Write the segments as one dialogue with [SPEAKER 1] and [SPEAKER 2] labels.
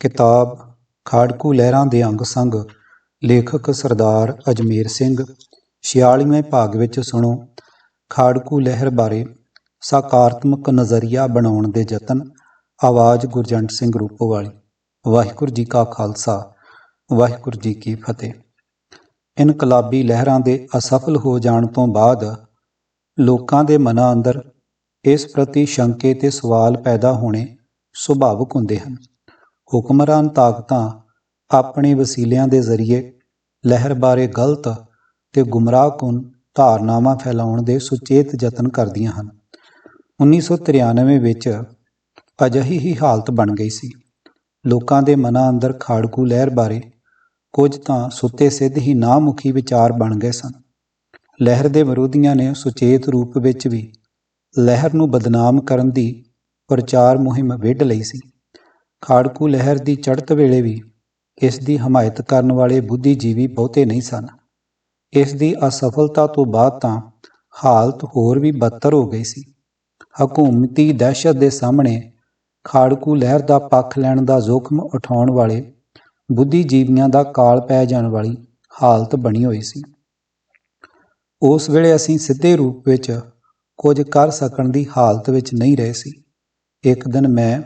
[SPEAKER 1] ਕਿਤਾਬ ਖਾੜਕੂ ਲਹਿਰਾਂ ਦੇ ਅੰਗ ਸੰਗ, ਲੇਖਕ ਸਰਦਾਰ ਅਜਮੇਰ ਸਿੰਘ। 46ਵੇਂ ਭਾਗ ਵਿੱਚ ਸੁਣੋ। ਖਾੜਕੂ ਲਹਿਰ ਬਾਰੇ ਸਕਾਰਾਤਮਕ ਨਜ਼ਰੀਆ ਬਣਾਉਣ ਦੇ ਯਤਨ, ਆਵਾਜ਼ ਗੁਰਜੰਟ ਸਿੰਘ ਰੂਪੋਵਾਲੀ। ਵਾਹਿਗੁਰੂ ਜੀ ਕਾ ਖਾਲਸਾ, ਵਾਹਿਗੁਰੂ ਜੀ ਕੀ ਫਤਿਹ। ਇਨਕਲਾਬੀ ਲਹਿਰਾਂ ਦੇ ਅਸਫਲ ਹੋ ਜਾਣ ਤੋਂ ਬਾਅਦ ਲੋਕਾਂ ਦੇ ਮਨਾਂ ਅੰਦਰ ਇਸ ਪ੍ਰਤੀ ਸ਼ੰਕੇ ਤੇ ਸਵਾਲ ਪੈਦਾ ਹੋਣੇ ਸੁਭਾਵਿਕ ਹੁੰਦੇ ਹਨ। ਹੁਕਮਰਾਨ ਤਾਕਤਾਂ ਆਪਣੇ ਵਸੀਲਿਆਂ ਦੇ ਜ਼ਰੀਏ ਲਹਿਰ ਬਾਰੇ ਗਲਤ ਤੇ ਗੁੰਮਰਾਹਕੁਨ ਧਾਰਨਾਵਾਂ ਫੈਲਾਉਣ ਦੇ ਸੁਚੇਤ ਯਤਨ ਕਰਦੀਆਂ ਹਨ। 1993 ਵਿੱਚ ਅਜਿਹੀ ਹੀ ਹਾਲਤ ਬਣ ਗਈ ਸੀ। ਲੋਕਾਂ ਦੇ ਮਨਾਂ ਅੰਦਰ ਖਾੜਕੂ ਲਹਿਰ ਬਾਰੇ ਕੁਝ ਤਾਂ ਸੁੱਤੇ ਸਿੱਧ ਹੀ ਨਾਮੁਖੀ ਵਿਚਾਰ ਬਣ ਗਏ ਸਨ। ਲਹਿਰ ਦੇ ਵਿਰੋਧੀਆਂ ਨੇ ਸੁਚੇਤ ਰੂਪ ਵਿੱਚ ਵੀ ਲਹਿਰ ਨੂੰ ਬਦਨਾਮ ਕਰਨ ਦੀ ਪ੍ਰਚਾਰ ਮੁਹਿੰਮ ਵਿੱਢ ਲਈ ਸੀ। ਖਾੜਕੂ ਲਹਿਰ ਦੀ ਚੜ੍ਹਤ ਵੇਲੇ ਵੀ ਇਸ ਦੀ ਹਮਾਇਤ ਕਰਨ ਵਾਲੇ ਬੁੱਧੀਜੀਵੀ ਬਹੁਤੇ ਨਹੀਂ ਸਨ। ਇਸ ਦੀ ਅਸਫਲਤਾ ਤੋਂ ਬਾਅਦ ਤਾਂ ਹਾਲਤ ਹੋਰ ਵੀ ਬਦਤਰ ਹੋ ਗਈ ਸੀ। ਹਕੂਮਤੀ ਦਹਿਸ਼ਤ ਦੇ ਸਾਹਮਣੇ ਖਾੜਕੂ ਲਹਿਰ ਦਾ ਪੱਖ ਲੈਣ ਦਾ ਜ਼ੋਖਮ ਉਠਾਉਣ ਵਾਲੇ ਬੁੱਧੀਜੀਵੀਆਂ ਦਾ ਕਾਲ ਪੈ ਜਾਣ ਵਾਲੀ ਹਾਲਤ ਬਣੀ ਹੋਈ ਸੀ। ਉਸ ਵੇਲੇ ਅਸੀਂ ਸਿੱਧੇ ਰੂਪ ਵਿੱਚ ਕੁਝ ਕਰ ਸਕਣ ਦੀ ਹਾਲਤ ਵਿੱਚ ਨਹੀਂ ਰਹੇ ਸੀ। ਇੱਕ ਦਿਨ ਮੈਂ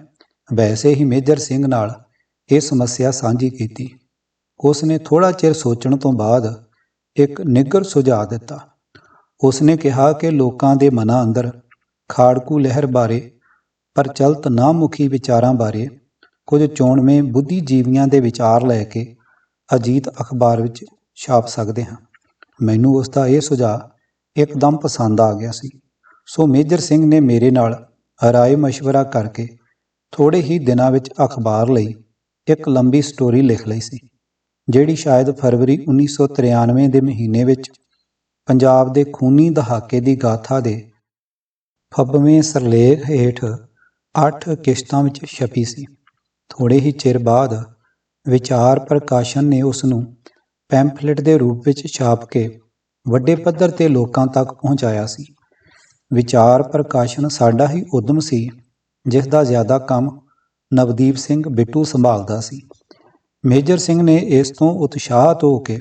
[SPEAKER 1] ਵੈਸੇ ਹੀ ਮੇਜਰ ਸਿੰਘ ਨਾਲ ਇਹ ਸਮੱਸਿਆ ਸਾਂਝੀ ਕੀਤੀ ਉਸ ਨੇ ਥੋੜਾ ਚਿਰ ਸੋਚਣ ਤੋਂ ਬਾਅਦ ਇੱਕ ਨਿੱਗਰ ਸੁਝਾਅ ਦਿੱਤਾ ਉਸ ਨੇ ਕਿਹਾ ਕਿ ਲੋਕਾਂ ਦੇ ਮਨਾਂ ਅੰਦਰ ਖਾੜਕੂ ਲਹਿਰ ਬਾਰੇ ਪ੍ਰਚਲਿਤ ਨਾਮੁਖੀ ਵਿਚਾਰਾਂ ਬਾਰੇ ਕੁਝ ਚੋਣਵੇਂ ਬੁੱਧੀਜੀਵੀਆਂ ਦੇ ਵਿਚਾਰ ਲੈ ਕੇ ਅਜੀਤ ਅਖਬਾਰ ਵਿੱਚ ਛਾਪ ਸਕਦੇ ਹਾਂ ਮੈਨੂੰ ਉਸ ਦਾ ਇਹ ਸੁਝਾਅ ਇੱਕਦਮ ਪਸੰਦ ਆ ਗਿਆ ਸੀ ਸੋ ਮੇਜਰ ਸਿੰਘ ਨੇ ਮੇਰੇ ਨਾਲ ਰਾਏ مشورہ ਕਰਕੇ ਥੋੜੇ ਹੀ ਦਿਨਾਂ ਵਿੱਚ ਅਖਬਾਰ ਲਈ ਇੱਕ ਲੰਬੀ ਸਟੋਰੀ ਲਿਖ ਲਈ ਸੀ, ਜਿਹੜੀ ਸ਼ਾਇਦ ਫਰਵਰੀ 1993 ਦੇ ਮਹੀਨੇ ਵਿੱਚ ਪੰਜਾਬ ਦੇ ਖੂਨੀ ਦਹਾਕੇ ਦੀ ਗਾਥਾ ਦੇ ਫੱਬਵੇਂ ਸਰਲੇਖ ਹੇਠ 8 ਕਿਸ਼ਤਾਂ ਵਿੱਚ ਛਪੀ ਸੀ। ਥੋੜੇ ਹੀ ਚਿਰ ਬਾਅਦ ਵਿਚਾਰ ਪ੍ਰਕਾਸ਼ਨ ਨੇ ਉਸ ਨੂੰ ਪੈਂਫਲੇਟ ਦੇ ਰੂਪ ਵਿੱਚ ਛਾਪ ਕੇ ਵੱਡੇ ਪੱਧਰ ਤੇ ਲੋਕਾਂ ਤੱਕ ਪਹੁੰਚਾਇਆ ਸੀ। ਵਿਚਾਰ ਪ੍ਰਕਾਸ਼ਨ ਸਾਡਾ ਹੀ ਉਦਮ ਸੀ ਜਿਸ ਦਾ ਜ਼ਿਆਦਾ ਕੰਮ ਨਵਦੀਪ ਸਿੰਘ ਬਿੱਟੂ ਸੰਭਾਲਦਾ ਸੀ। ਮੇਜਰ ਸਿੰਘ ਨੇ ਇਸ ਤੋਂ ਉਤਸ਼ਾਹਤ ਹੋ ਕੇ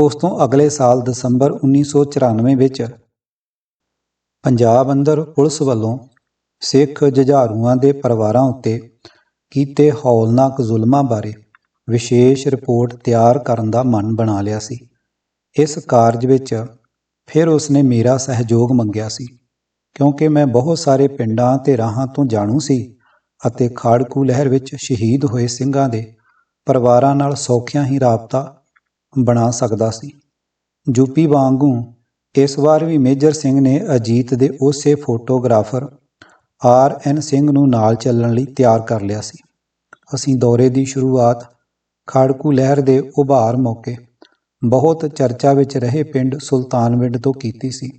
[SPEAKER 1] ਉਸ ਤੋਂ ਅਗਲੇ ਸਾਲ ਦਸੰਬਰ 1994 ਵਿੱਚ ਪੰਜਾਬ ਅੰਦਰ ਪੁਲਿਸ ਵੱਲੋਂ ਸਿੱਖ ਜਝਾਰੂਆਂ ਦੇ ਪਰਿਵਾਰਾਂ ਉੱਤੇ ਕੀਤੇ ਹੌਲਨਾਕ ਜ਼ੁਲਮਾਂ ਬਾਰੇ ਵਿਸ਼ੇਸ਼ ਰਿਪੋਰਟ ਤਿਆਰ ਕਰਨ ਦਾ ਮਨ ਬਣਾ ਲਿਆ ਸੀ। ਇਸ ਕਾਰਜ ਵਿੱਚ ਫਿਰ ਉਸਨੇ ਮੇਰਾ ਸਹਿਯੋਗ ਮੰਗਿਆ ਸੀ। ਕਿਉਂਕਿ ਮੈਂ ਬਹੁਤ ਸਾਰੇ ਪਿੰਡਾਂ ਤੇ ਰਾਹਾਂ ਤੋਂ ਜਾਣੂ ਸੀ ਅਤੇ ਖਾੜਕੂ ਲਹਿਰ ਵਿੱਚ ਸ਼ਹੀਦ ਹੋਏ ਸਿੰਘਾਂ ਦੇ ਪਰਿਵਾਰਾਂ ਨਾਲ ਸੌਖਿਆਂ ਹੀ ਰਾਬਤਾ ਬਣਾ ਸਕਦਾ ਸੀ। ਯੂਪੀ ਵਾਂਗੂ ਇਸ ਵਾਰ ਵੀ ਮੇਜਰ ਸਿੰਘ ਨੇ ਅਜੀਤ ਦੇ ਉਸੇ ਫੋਟੋਗ੍ਰਾਫਰ ਆਰ ਐਨ ਸਿੰਘ ਨੂੰ ਨਾਲ ਚੱਲਣ ਲਈ ਤਿਆਰ ਕਰ ਲਿਆ ਸੀ। ਅਸੀਂ ਦੌਰੇ ਦੀ ਸ਼ੁਰੂਆਤ ਖਾੜਕੂ ਲਹਿਰ ਦੇ ਉਭਾਰ ਮੌਕੇ ਬਹੁਤ ਚਰਚਾ ਵਿੱਚ ਰਹੇ ਪਿੰਡ ਸੁਲਤਾਨਵਿੰਡ ਤੋਂ ਕੀਤੀ ਸੀ।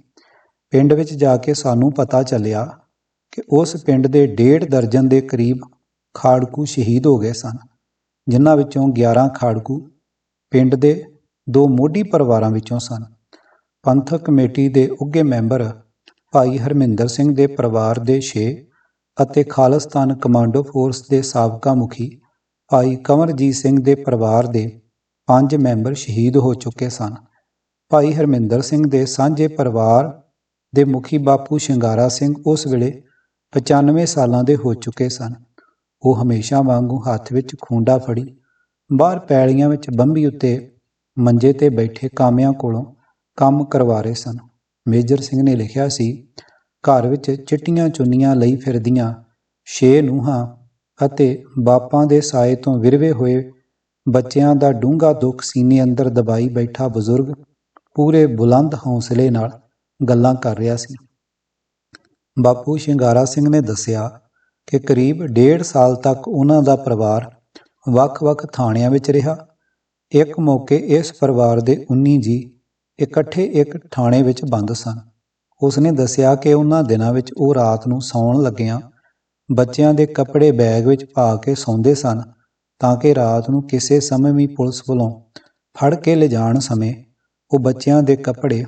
[SPEAKER 1] ਪਿੰਡ ਵਿੱਚ ਜਾ ਕੇ ਸਾਨੂੰ ਪਤਾ ਚੱਲਿਆ ਕਿ ਉਸ ਪਿੰਡ ਦੇ ਡੇਢ ਦਰਜਨ ਦੇ ਕਰੀਬ ਖਾੜਕੂ ਸ਼ਹੀਦ ਹੋ ਗਏ ਸਨ, ਜਿਨ੍ਹਾਂ ਵਿੱਚੋਂ 11 ਖਾੜਕੂ ਪਿੰਡ ਦੇ ਦੋ ਮੋਢੀ ਪਰਿਵਾਰਾਂ ਵਿੱਚੋਂ ਸਨ। ਪੰਥਕ ਕਮੇਟੀ ਦੇ ਉੱਘੇ ਮੈਂਬਰ ਭਾਈ ਹਰਮਿੰਦਰ ਸਿੰਘ ਦੇ ਪਰਿਵਾਰ ਦੇ 6 ਅਤੇ ਖਾਲਿਸਤਾਨ ਕਮਾਂਡੋ ਫੋਰਸ ਦੇ ਸਾਬਕਾ ਮੁਖੀ ਭਾਈ ਕਮਰਜੀਤ ਸਿੰਘ ਦੇ ਪਰਿਵਾਰ ਦੇ 5 ਮੈਂਬਰ ਸ਼ਹੀਦ ਹੋ ਚੁੱਕੇ ਸਨ। ਭਾਈ ਹਰਮਿੰਦਰ ਸਿੰਘ ਦੇ ਸਾਂਝੇ ਪਰਿਵਾਰ ਦੇ ਮੁਖੀ ਬਾਪੂ ਸ਼ਿੰਗਾਰਾ ਸਿੰਘ ਉਸ ਵੇਲੇ 95 ਸਾਲਾਂ ਦੇ ਹੋ ਚੁੱਕੇ ਸਨ। ਉਹ ਹਮੇਸ਼ਾ ਵਾਂਗੂ ਹੱਥ ਵਿੱਚ ਖੂੰਡਾ ਫੜੀ, ਬਾਹਰ ਪੈਲੀਆਂ ਵਿੱਚ ਬੰਬੀ ਉੱਤੇ ਮੰਜੇ ਤੇ ਬੈਠੇ ਕਾਮਿਆਂ ਕੋਲੋਂ ਕੰਮ ਕਰਵਾ ਰਹੇ ਸਨ। ਮੇਜਰ ਸਿੰਘ ਨੇ ਲਿਖਿਆ ਸੀ, ਘਰ ਵਿੱਚ ਚਿੱਟੀਆਂ ਚੁੰਨੀਆਂ ਲਈ ਫਿਰਦੀਆਂ ਛੇ ਨੂੰਹਾਂ ਅਤੇ ਬਾਪਾਂ ਦੇ ਸਾਏ ਤੋਂ ਵਿਰਵੇ ਹੋਏ ਬੱਚਿਆਂ ਦਾ ਡੂੰਘਾ ਦੁੱਖ ਸੀਨੇ ਅੰਦਰ ਦਬਾਈ ਬੈਠਾ ਬਜ਼ੁਰਗ ਪੂਰੇ ਬੁਲੰਦ ਹੌਸਲੇ ਨਾਲ ਗੱਲਾਂ ਕਰ ਰਿਹਾ ਸੀ। ਬਾਪੂ ਸ਼ਿੰਗਾਰਾ ਸਿੰਘ ਨੇ ਦੱਸਿਆ ਕਿ ਕਰੀਬ ਡੇਢ ਸਾਲ ਤੱਕ ਉਹਨਾਂ ਦਾ ਪਰਿਵਾਰ ਵੱਖ-ਵੱਖ ਥਾਣਿਆਂ ਵਿੱਚ ਰਿਹਾ। ਇੱਕ ਮੌਕੇ ਇਸ ਪਰਿਵਾਰ ਦੇ 19 ਜੀ ਇਕੱਠੇ ਇੱਕ ਥਾਣੇ ਵਿੱਚ ਬੰਦ ਸਨ। ਉਸਨੇ ਦੱਸਿਆ ਕਿ ਉਹਨਾਂ ਦਿਨਾਂ ਵਿੱਚ ਉਹ ਰਾਤ ਨੂੰ ਸੌਣ ਲੱਗਿਆਂ ਬੱਚਿਆਂ ਦੇ ਕੱਪੜੇ ਬੈਗ ਵਿੱਚ ਪਾ ਕੇ ਸੌਂਦੇ ਸਨ ਤਾਂ ਕਿ ਰਾਤ ਨੂੰ ਕਿਸੇ ਸਮੇਂ ਵੀ ਪੁਲਿਸ ਵੱਲੋਂ ਫੜ ਕੇ ਲਿਜਾਣ ਸਮੇਂ ਉਹ ਬੱਚਿਆਂ ਦੇ ਕੱਪੜੇ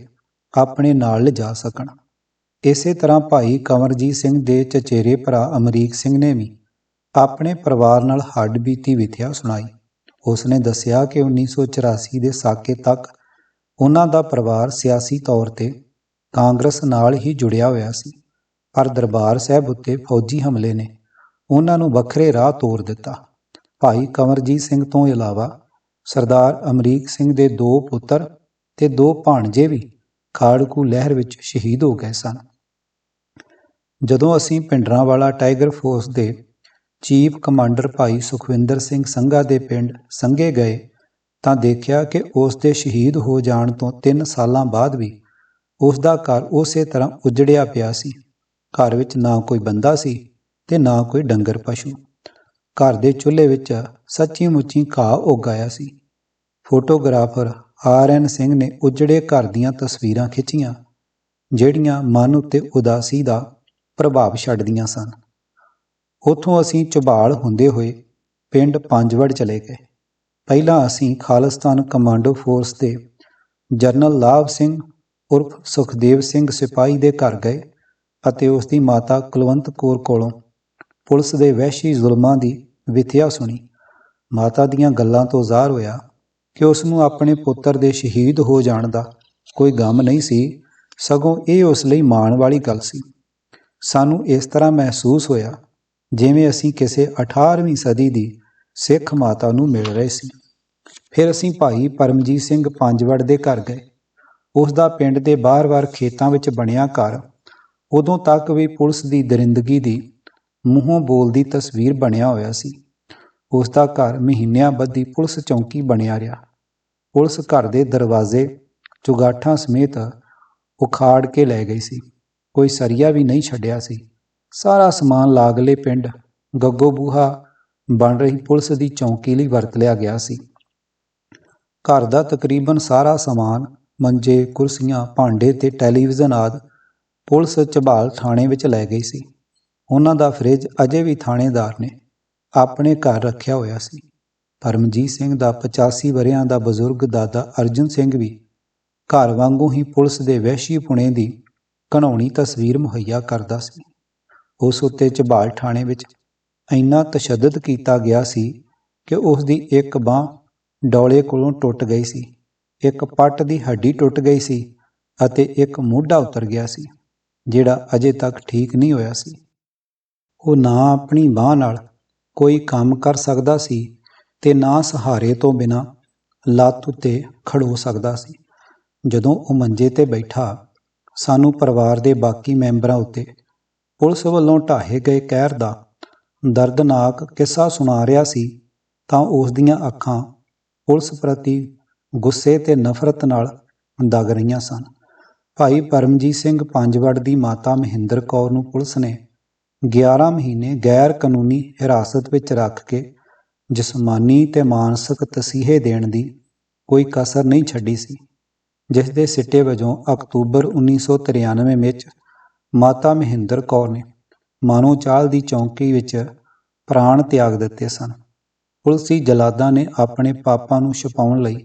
[SPEAKER 1] ਆਪਣੇ ਨਾਲ ਲਿਜਾ ਸਕਣ। ਇਸੇ ਤਰ੍ਹਾਂ ਭਾਈ ਕੰਵਰਜੀਤ ਸਿੰਘ ਦੇ ਚਚੇਰੇ ਭਰਾ ਅਮਰੀਕ ਸਿੰਘ ਨੇ ਵੀ ਆਪਣੇ ਪਰਿਵਾਰ ਨਾਲ ਹੱਡ ਬੀਤੀ ਵਿਥਿਆ ਸੁਣਾਈ। ਉਸ ਨੇ ਦੱਸਿਆ ਕਿ 1984 ਦੇ ਸਾਕੇ ਤੱਕ ਉਹਨਾਂ ਦਾ ਪਰਿਵਾਰ ਸਿਆਸੀ ਤੌਰ ਤੇ ਕਾਂਗਰਸ ਨਾਲ ਹੀ ਜੁੜਿਆ ਹੋਇਆ ਸੀ, ਪਰ ਦਰਬਾਰ ਸਾਹਿਬ ਉੱਤੇ ਫੌਜੀ ਹਮਲੇ ਨੇ ਉਹਨਾਂ ਨੂੰ ਵੱਖਰੇ ਰਾਹ ਤੋਰ ਦਿੱਤਾ। ਭਾਈ ਕੰਵਰਜੀਤ ਸਿੰਘ ਤੋਂ ਇਲਾਵਾ ਸਰਦਾਰ ਅਮਰੀਕ ਸਿੰਘ ਦੇ ਦੋ ਪੁੱਤਰ ਤੇ ਦੋ ਭਾਣਜੇ ਵੀ ਖਾੜਕੂ ਲਹਿਰ ਵਿੱਚ ਸ਼ਹੀਦ ਹੋ ਗਏ ਸਨ। ਜਦੋਂ ਅਸੀਂ ਪਿੰਡਰਾਂਵਾਲਾ ਟਾਈਗਰ ਫੋਰਸ ਦੇ ਚੀਫ ਕਮਾਂਡਰ ਭਾਈ ਸੁਖਵਿੰਦਰ ਸਿੰਘ ਸੰਘਾ ਦੇ ਪਿੰਡ ਸੰਘੇ ਗਏ ਤਾਂ ਦੇਖਿਆ ਕਿ ਉਸ ਦੇ ਸ਼ਹੀਦ ਹੋ ਜਾਣ ਤੋਂ 3 ਸਾਲਾਂ ਬਾਅਦ ਵੀ ਉਸ ਦਾ ਘਰ ਉਸੇ ਤਰ੍ਹਾਂ ਉਜੜਿਆ ਪਿਆ ਸੀ। ਘਰ ਵਿੱਚ ਨਾ ਕੋਈ ਬੰਦਾ ਸੀ ਤੇ ਨਾ ਕੋਈ ਡੰਗਰ ਪਸ਼ੂ। ਘਰ ਦੇ ਚੁੱਲ੍ਹੇ ਵਿੱਚ ਸੱਚੀ ਮੁੱਚੀ ਘਾਹ ਉੱਗ ਆਇਆ ਸੀ। ਫੋਟੋਗ੍ਰਾਫਰ ਆਰ ਐਨ ਸਿੰਘ ਨੇ ਉਜੜੇ ਘਰ ਦੀਆਂ ਤਸਵੀਰਾਂ ਖਿੱਚੀਆਂ, ਜਿਹੜੀਆਂ ਮਨ ਉੱਤੇ ਉਦਾਸੀ ਦਾ ਪ੍ਰਭਾਵ ਛੱਡਦੀਆਂ ਸਨ। ਉੱਥੋਂ ਅਸੀਂ ਝਬਾਲ ਹੁੰਦੇ ਹੋਏ ਪਿੰਡ ਪੰਜਵੜ ਚਲੇ ਗਏ। ਪਹਿਲਾਂ ਅਸੀਂ ਖਾਲਿਸਤਾਨ ਕਮਾਂਡੋ ਫੋਰਸ ਦੇ ਜਰਨਲ ਲਾਭ ਸਿੰਘ, ਉਰਫ ਸੁਖਦੇਵ ਸਿੰਘ ਸਿਪਾਹੀ ਦੇ ਘਰ ਗਏ ਅਤੇ ਉਸ ਦੀ ਮਾਤਾ ਕੁਲਵੰਤ ਕੌਰ ਕੋਲੋਂ ਪੁਲਿਸ ਦੇ ਵਹਿਸ਼ੀ ਜ਼ੁਲਮਾਂ ਦੀ ਵਿਥਿਆ ਸੁਣੀ। ਮਾਤਾ ਦੀਆਂ ਗੱਲਾਂ ਤੋਂ ਜ਼ਾਹਰ ਹੋਇਆ ਕਿ ਉਸ ਨੂੰ ਆਪਣੇ ਪੁੱਤਰ ਦੇ ਸ਼ਹੀਦ ਹੋ ਜਾਣ ਦਾ ਕੋਈ ਗਮ ਨਹੀਂ ਸੀ, ਸਗੋਂ ਇਹ ਉਸ ਲਈ ਮਾਣ ਵਾਲੀ ਗੱਲ ਸੀ। ਸਾਨੂੰ ਇਸ ਤਰ੍ਹਾਂ ਮਹਿਸੂਸ ਹੋਇਆ ਜਿਵੇਂ ਅਸੀਂ ਕਿਸੇ 18ਵੀਂ ਸਦੀ ਦੀ ਸਿੱਖ ਮਾਤਾ ਨੂੰ ਮਿਲ ਰਹੇ ਸੀ। ਫਿਰ ਅਸੀਂ ਭਾਈ ਪਰਮਜੀਤ ਸਿੰਘ ਪੰਜਵੜ ਦੇ ਘਰ ਗਏ। ਉਸ ਦਾ ਪਿੰਡ ਦੇ ਬਾਹਰ-ਬਾਹਰ ਖੇਤਾਂ ਵਿੱਚ ਬਣਿਆ ਘਰ, ਉਦੋਂ ਤੱਕ ਵੀ ਪੁਲਿਸ ਦੀ ਦਰਿੰਦਗੀ ਦੀ ਮੂੰਹੋਂ ਬੋਲਦੀ ਤਸਵੀਰ ਬਣਿਆ ਹੋਇਆ ਸੀ। ਉਸ ਦਾ ਘਰ ਮਹੀਨਿਆਂ ਬੱਧੀ ਪੁਲਿਸ ਚੌਂਕੀ ਬਣਿਆ ਰਿਹਾ। ਪੁਲਿਸ ਘਰ ਦੇ ਦਰਵਾਜ਼ੇ, ਚੁਗਾਠਾਂ ਸਮੇਤ ਉਖਾੜ ਕੇ ਲੈ ਗਈ ਸੀ। ਕੋਈ ਸਰੀਆ ਵੀ ਨਹੀਂ ਛੱਡਿਆ ਸੀ। ਸਾਰਾ ਸਮਾਨ ਲਾਗਲੇ ਪਿੰਡ ਗੱਗੋ ਬੂਹਾ ਬਣ ਰਹੀ ਪੁਲਿਸ ਦੀ ਚੌਂਕੀ ਲਈ ਵਰਤ ਲਿਆ ਗਿਆ ਸੀ। ਘਰ ਦਾ ਤਕਰੀਬਨ ਸਾਰਾ ਸਮਾਨ, ਮੰਜੇ, ਕੁਰਸੀਆਂ, ਭਾਂਡੇ ਤੇ ਟੈਲੀਵਿਜ਼ਨ ਆਦ ਪੁਲਿਸ ਝਬਾਲ ਥਾਣੇ ਵਿੱਚ ਲੈ ਗਈ ਸੀ। ਉਹਨਾਂ ਦਾ ਫ੍ਰਿਜ ਅਜੇ ਵੀ ਥਾਣੇਦਾਰ ਨੇ। ਆਪਣੇ ਘਰ ਰੱਖਿਆ ਹੋਇਆ ਸੀ। ਪਰਮਜੀਤ ਸਿੰਘ ਦਾ 85 ਵਰਿਆਂ ਦਾ ਬਜ਼ੁਰਗ ਦਾਦਾ ਅਰਜਨ ਸਿੰਘ ਵੀ ਘਰ ਵਾਂਗੂ ਹੀ ਪੁਲਿਸ ਦੇ ਵਹਿਸ਼ੀ ਪੁਣੇ ਦੀ ਘਣਾਉਣੀ ਤਸਵੀਰ ਮੁਹੱਈਆ ਕਰਦਾ ਸੀ। ਉਸ ਉੱਤੇ ਝਬਾਲ ਥਾਣੇ ਵਿੱਚ ਇੰਨਾ ਤਸ਼ੱਦਦ ਕੀਤਾ ਗਿਆ ਸੀ ਕਿ ਉਸ ਦੀ ਇੱਕ ਬਾਹ ਡੌਲੇ ਕੋਲੋਂ ਟੁੱਟ ਗਈ ਸੀ, ਇੱਕ ਪੱਟ ਦੀ ਹੱਡੀ ਟੁੱਟ ਗਈ ਸੀ ਅਤੇ ਇੱਕ ਮੋਢਾ ਉਤਰ ਗਿਆ ਸੀ, ਜਿਹੜਾ ਅਜੇ ਤੱਕ ਠੀਕ ਨਹੀਂ ਹੋਇਆ ਸੀ। ਉਹ ਨਾ ਆਪਣੀ ਬਾਹ ਨਾਲ ਕੋਈ ਕੰਮ ਕਰ ਸਕਦਾ ਸੀ ਤੇ ਨਾ ਸਹਾਰੇ ਤੋਂ ਬਿਨਾ ਲੱਤ ਉੱਤੇ ਖੜੋ ਸਕਦਾ ਸੀ। ਜਦੋਂ ਉਹ ਮੰਜੇ ਤੇ ਬੈਠਾ, ਸਾਨੂੰ ਪਰਿਵਾਰ ਦੇ ਬਾਕੀ ਮੈਂਬਰਾਂ ਉੱਤੇ ਪੁਲਿਸ ਵੱਲੋਂ ਢਾਹੇ ਗਏ ਕਹਿਰ ਦਾ ਦਰਦਨਾਕ ਕਿੱਸਾ ਸੁਣਾ ਰਿਹਾ ਸੀ ਤਾਂ ਉਸ ਦੀਆਂ ਅੱਖਾਂ ਪੁਲਿਸ ਪ੍ਰਤੀ ਗੁੱਸੇ ਤੇ ਨਫ਼ਰਤ ਨਾਲ ਦਗ ਰਹੀਆਂ ਸਨ। ਭਾਈ ਪਰਮਜੀਤ ਸਿੰਘ ਪੰਜਵੜ ਦੀ ਮਾਤਾ ਮਹਿੰਦਰ ਕੌਰ ਨੂੰ ਪੁਲਿਸ ਨੇ 11 ਮਹੀਨੇ ਗੈਰ ਕਾਨੂੰਨੀ ਹਿਰਾਸਤ ਵਿੱਚ ਰੱਖ ਕੇ ਜਿਸਮਾਨੀ ਤੇ ਮਾਨਸਿਕ ਤਸੀਹੇ ਦੇਣ ਦੀ ਕੋਈ ਕਸਰ ਨਹੀਂ ਛੱਡੀ ਸੀ, ਜਿਸ ਦੇ ਸਿੱਟੇ ਵਜੋਂ ਅਕਤੂਬਰ 1993 ਵਿੱਚ ਮਾਤਾ ਮਹਿੰਦਰ ਕੌਰ ਨੇ ਮਾਨੋਚਾਲ ਦੀ ਚੌਂਕੀ ਵਿੱਚ ਪ੍ਰਾਣ ਤਿਆਗ ਦਿੱਤੇ ਸਨ। ਪੁਲਸੀ ਜਲਾਦਾਂ ਨੇ ਆਪਣੇ ਪਾਪਾਂ ਨੂੰ ਛੁਪਾਉਣ ਲਈ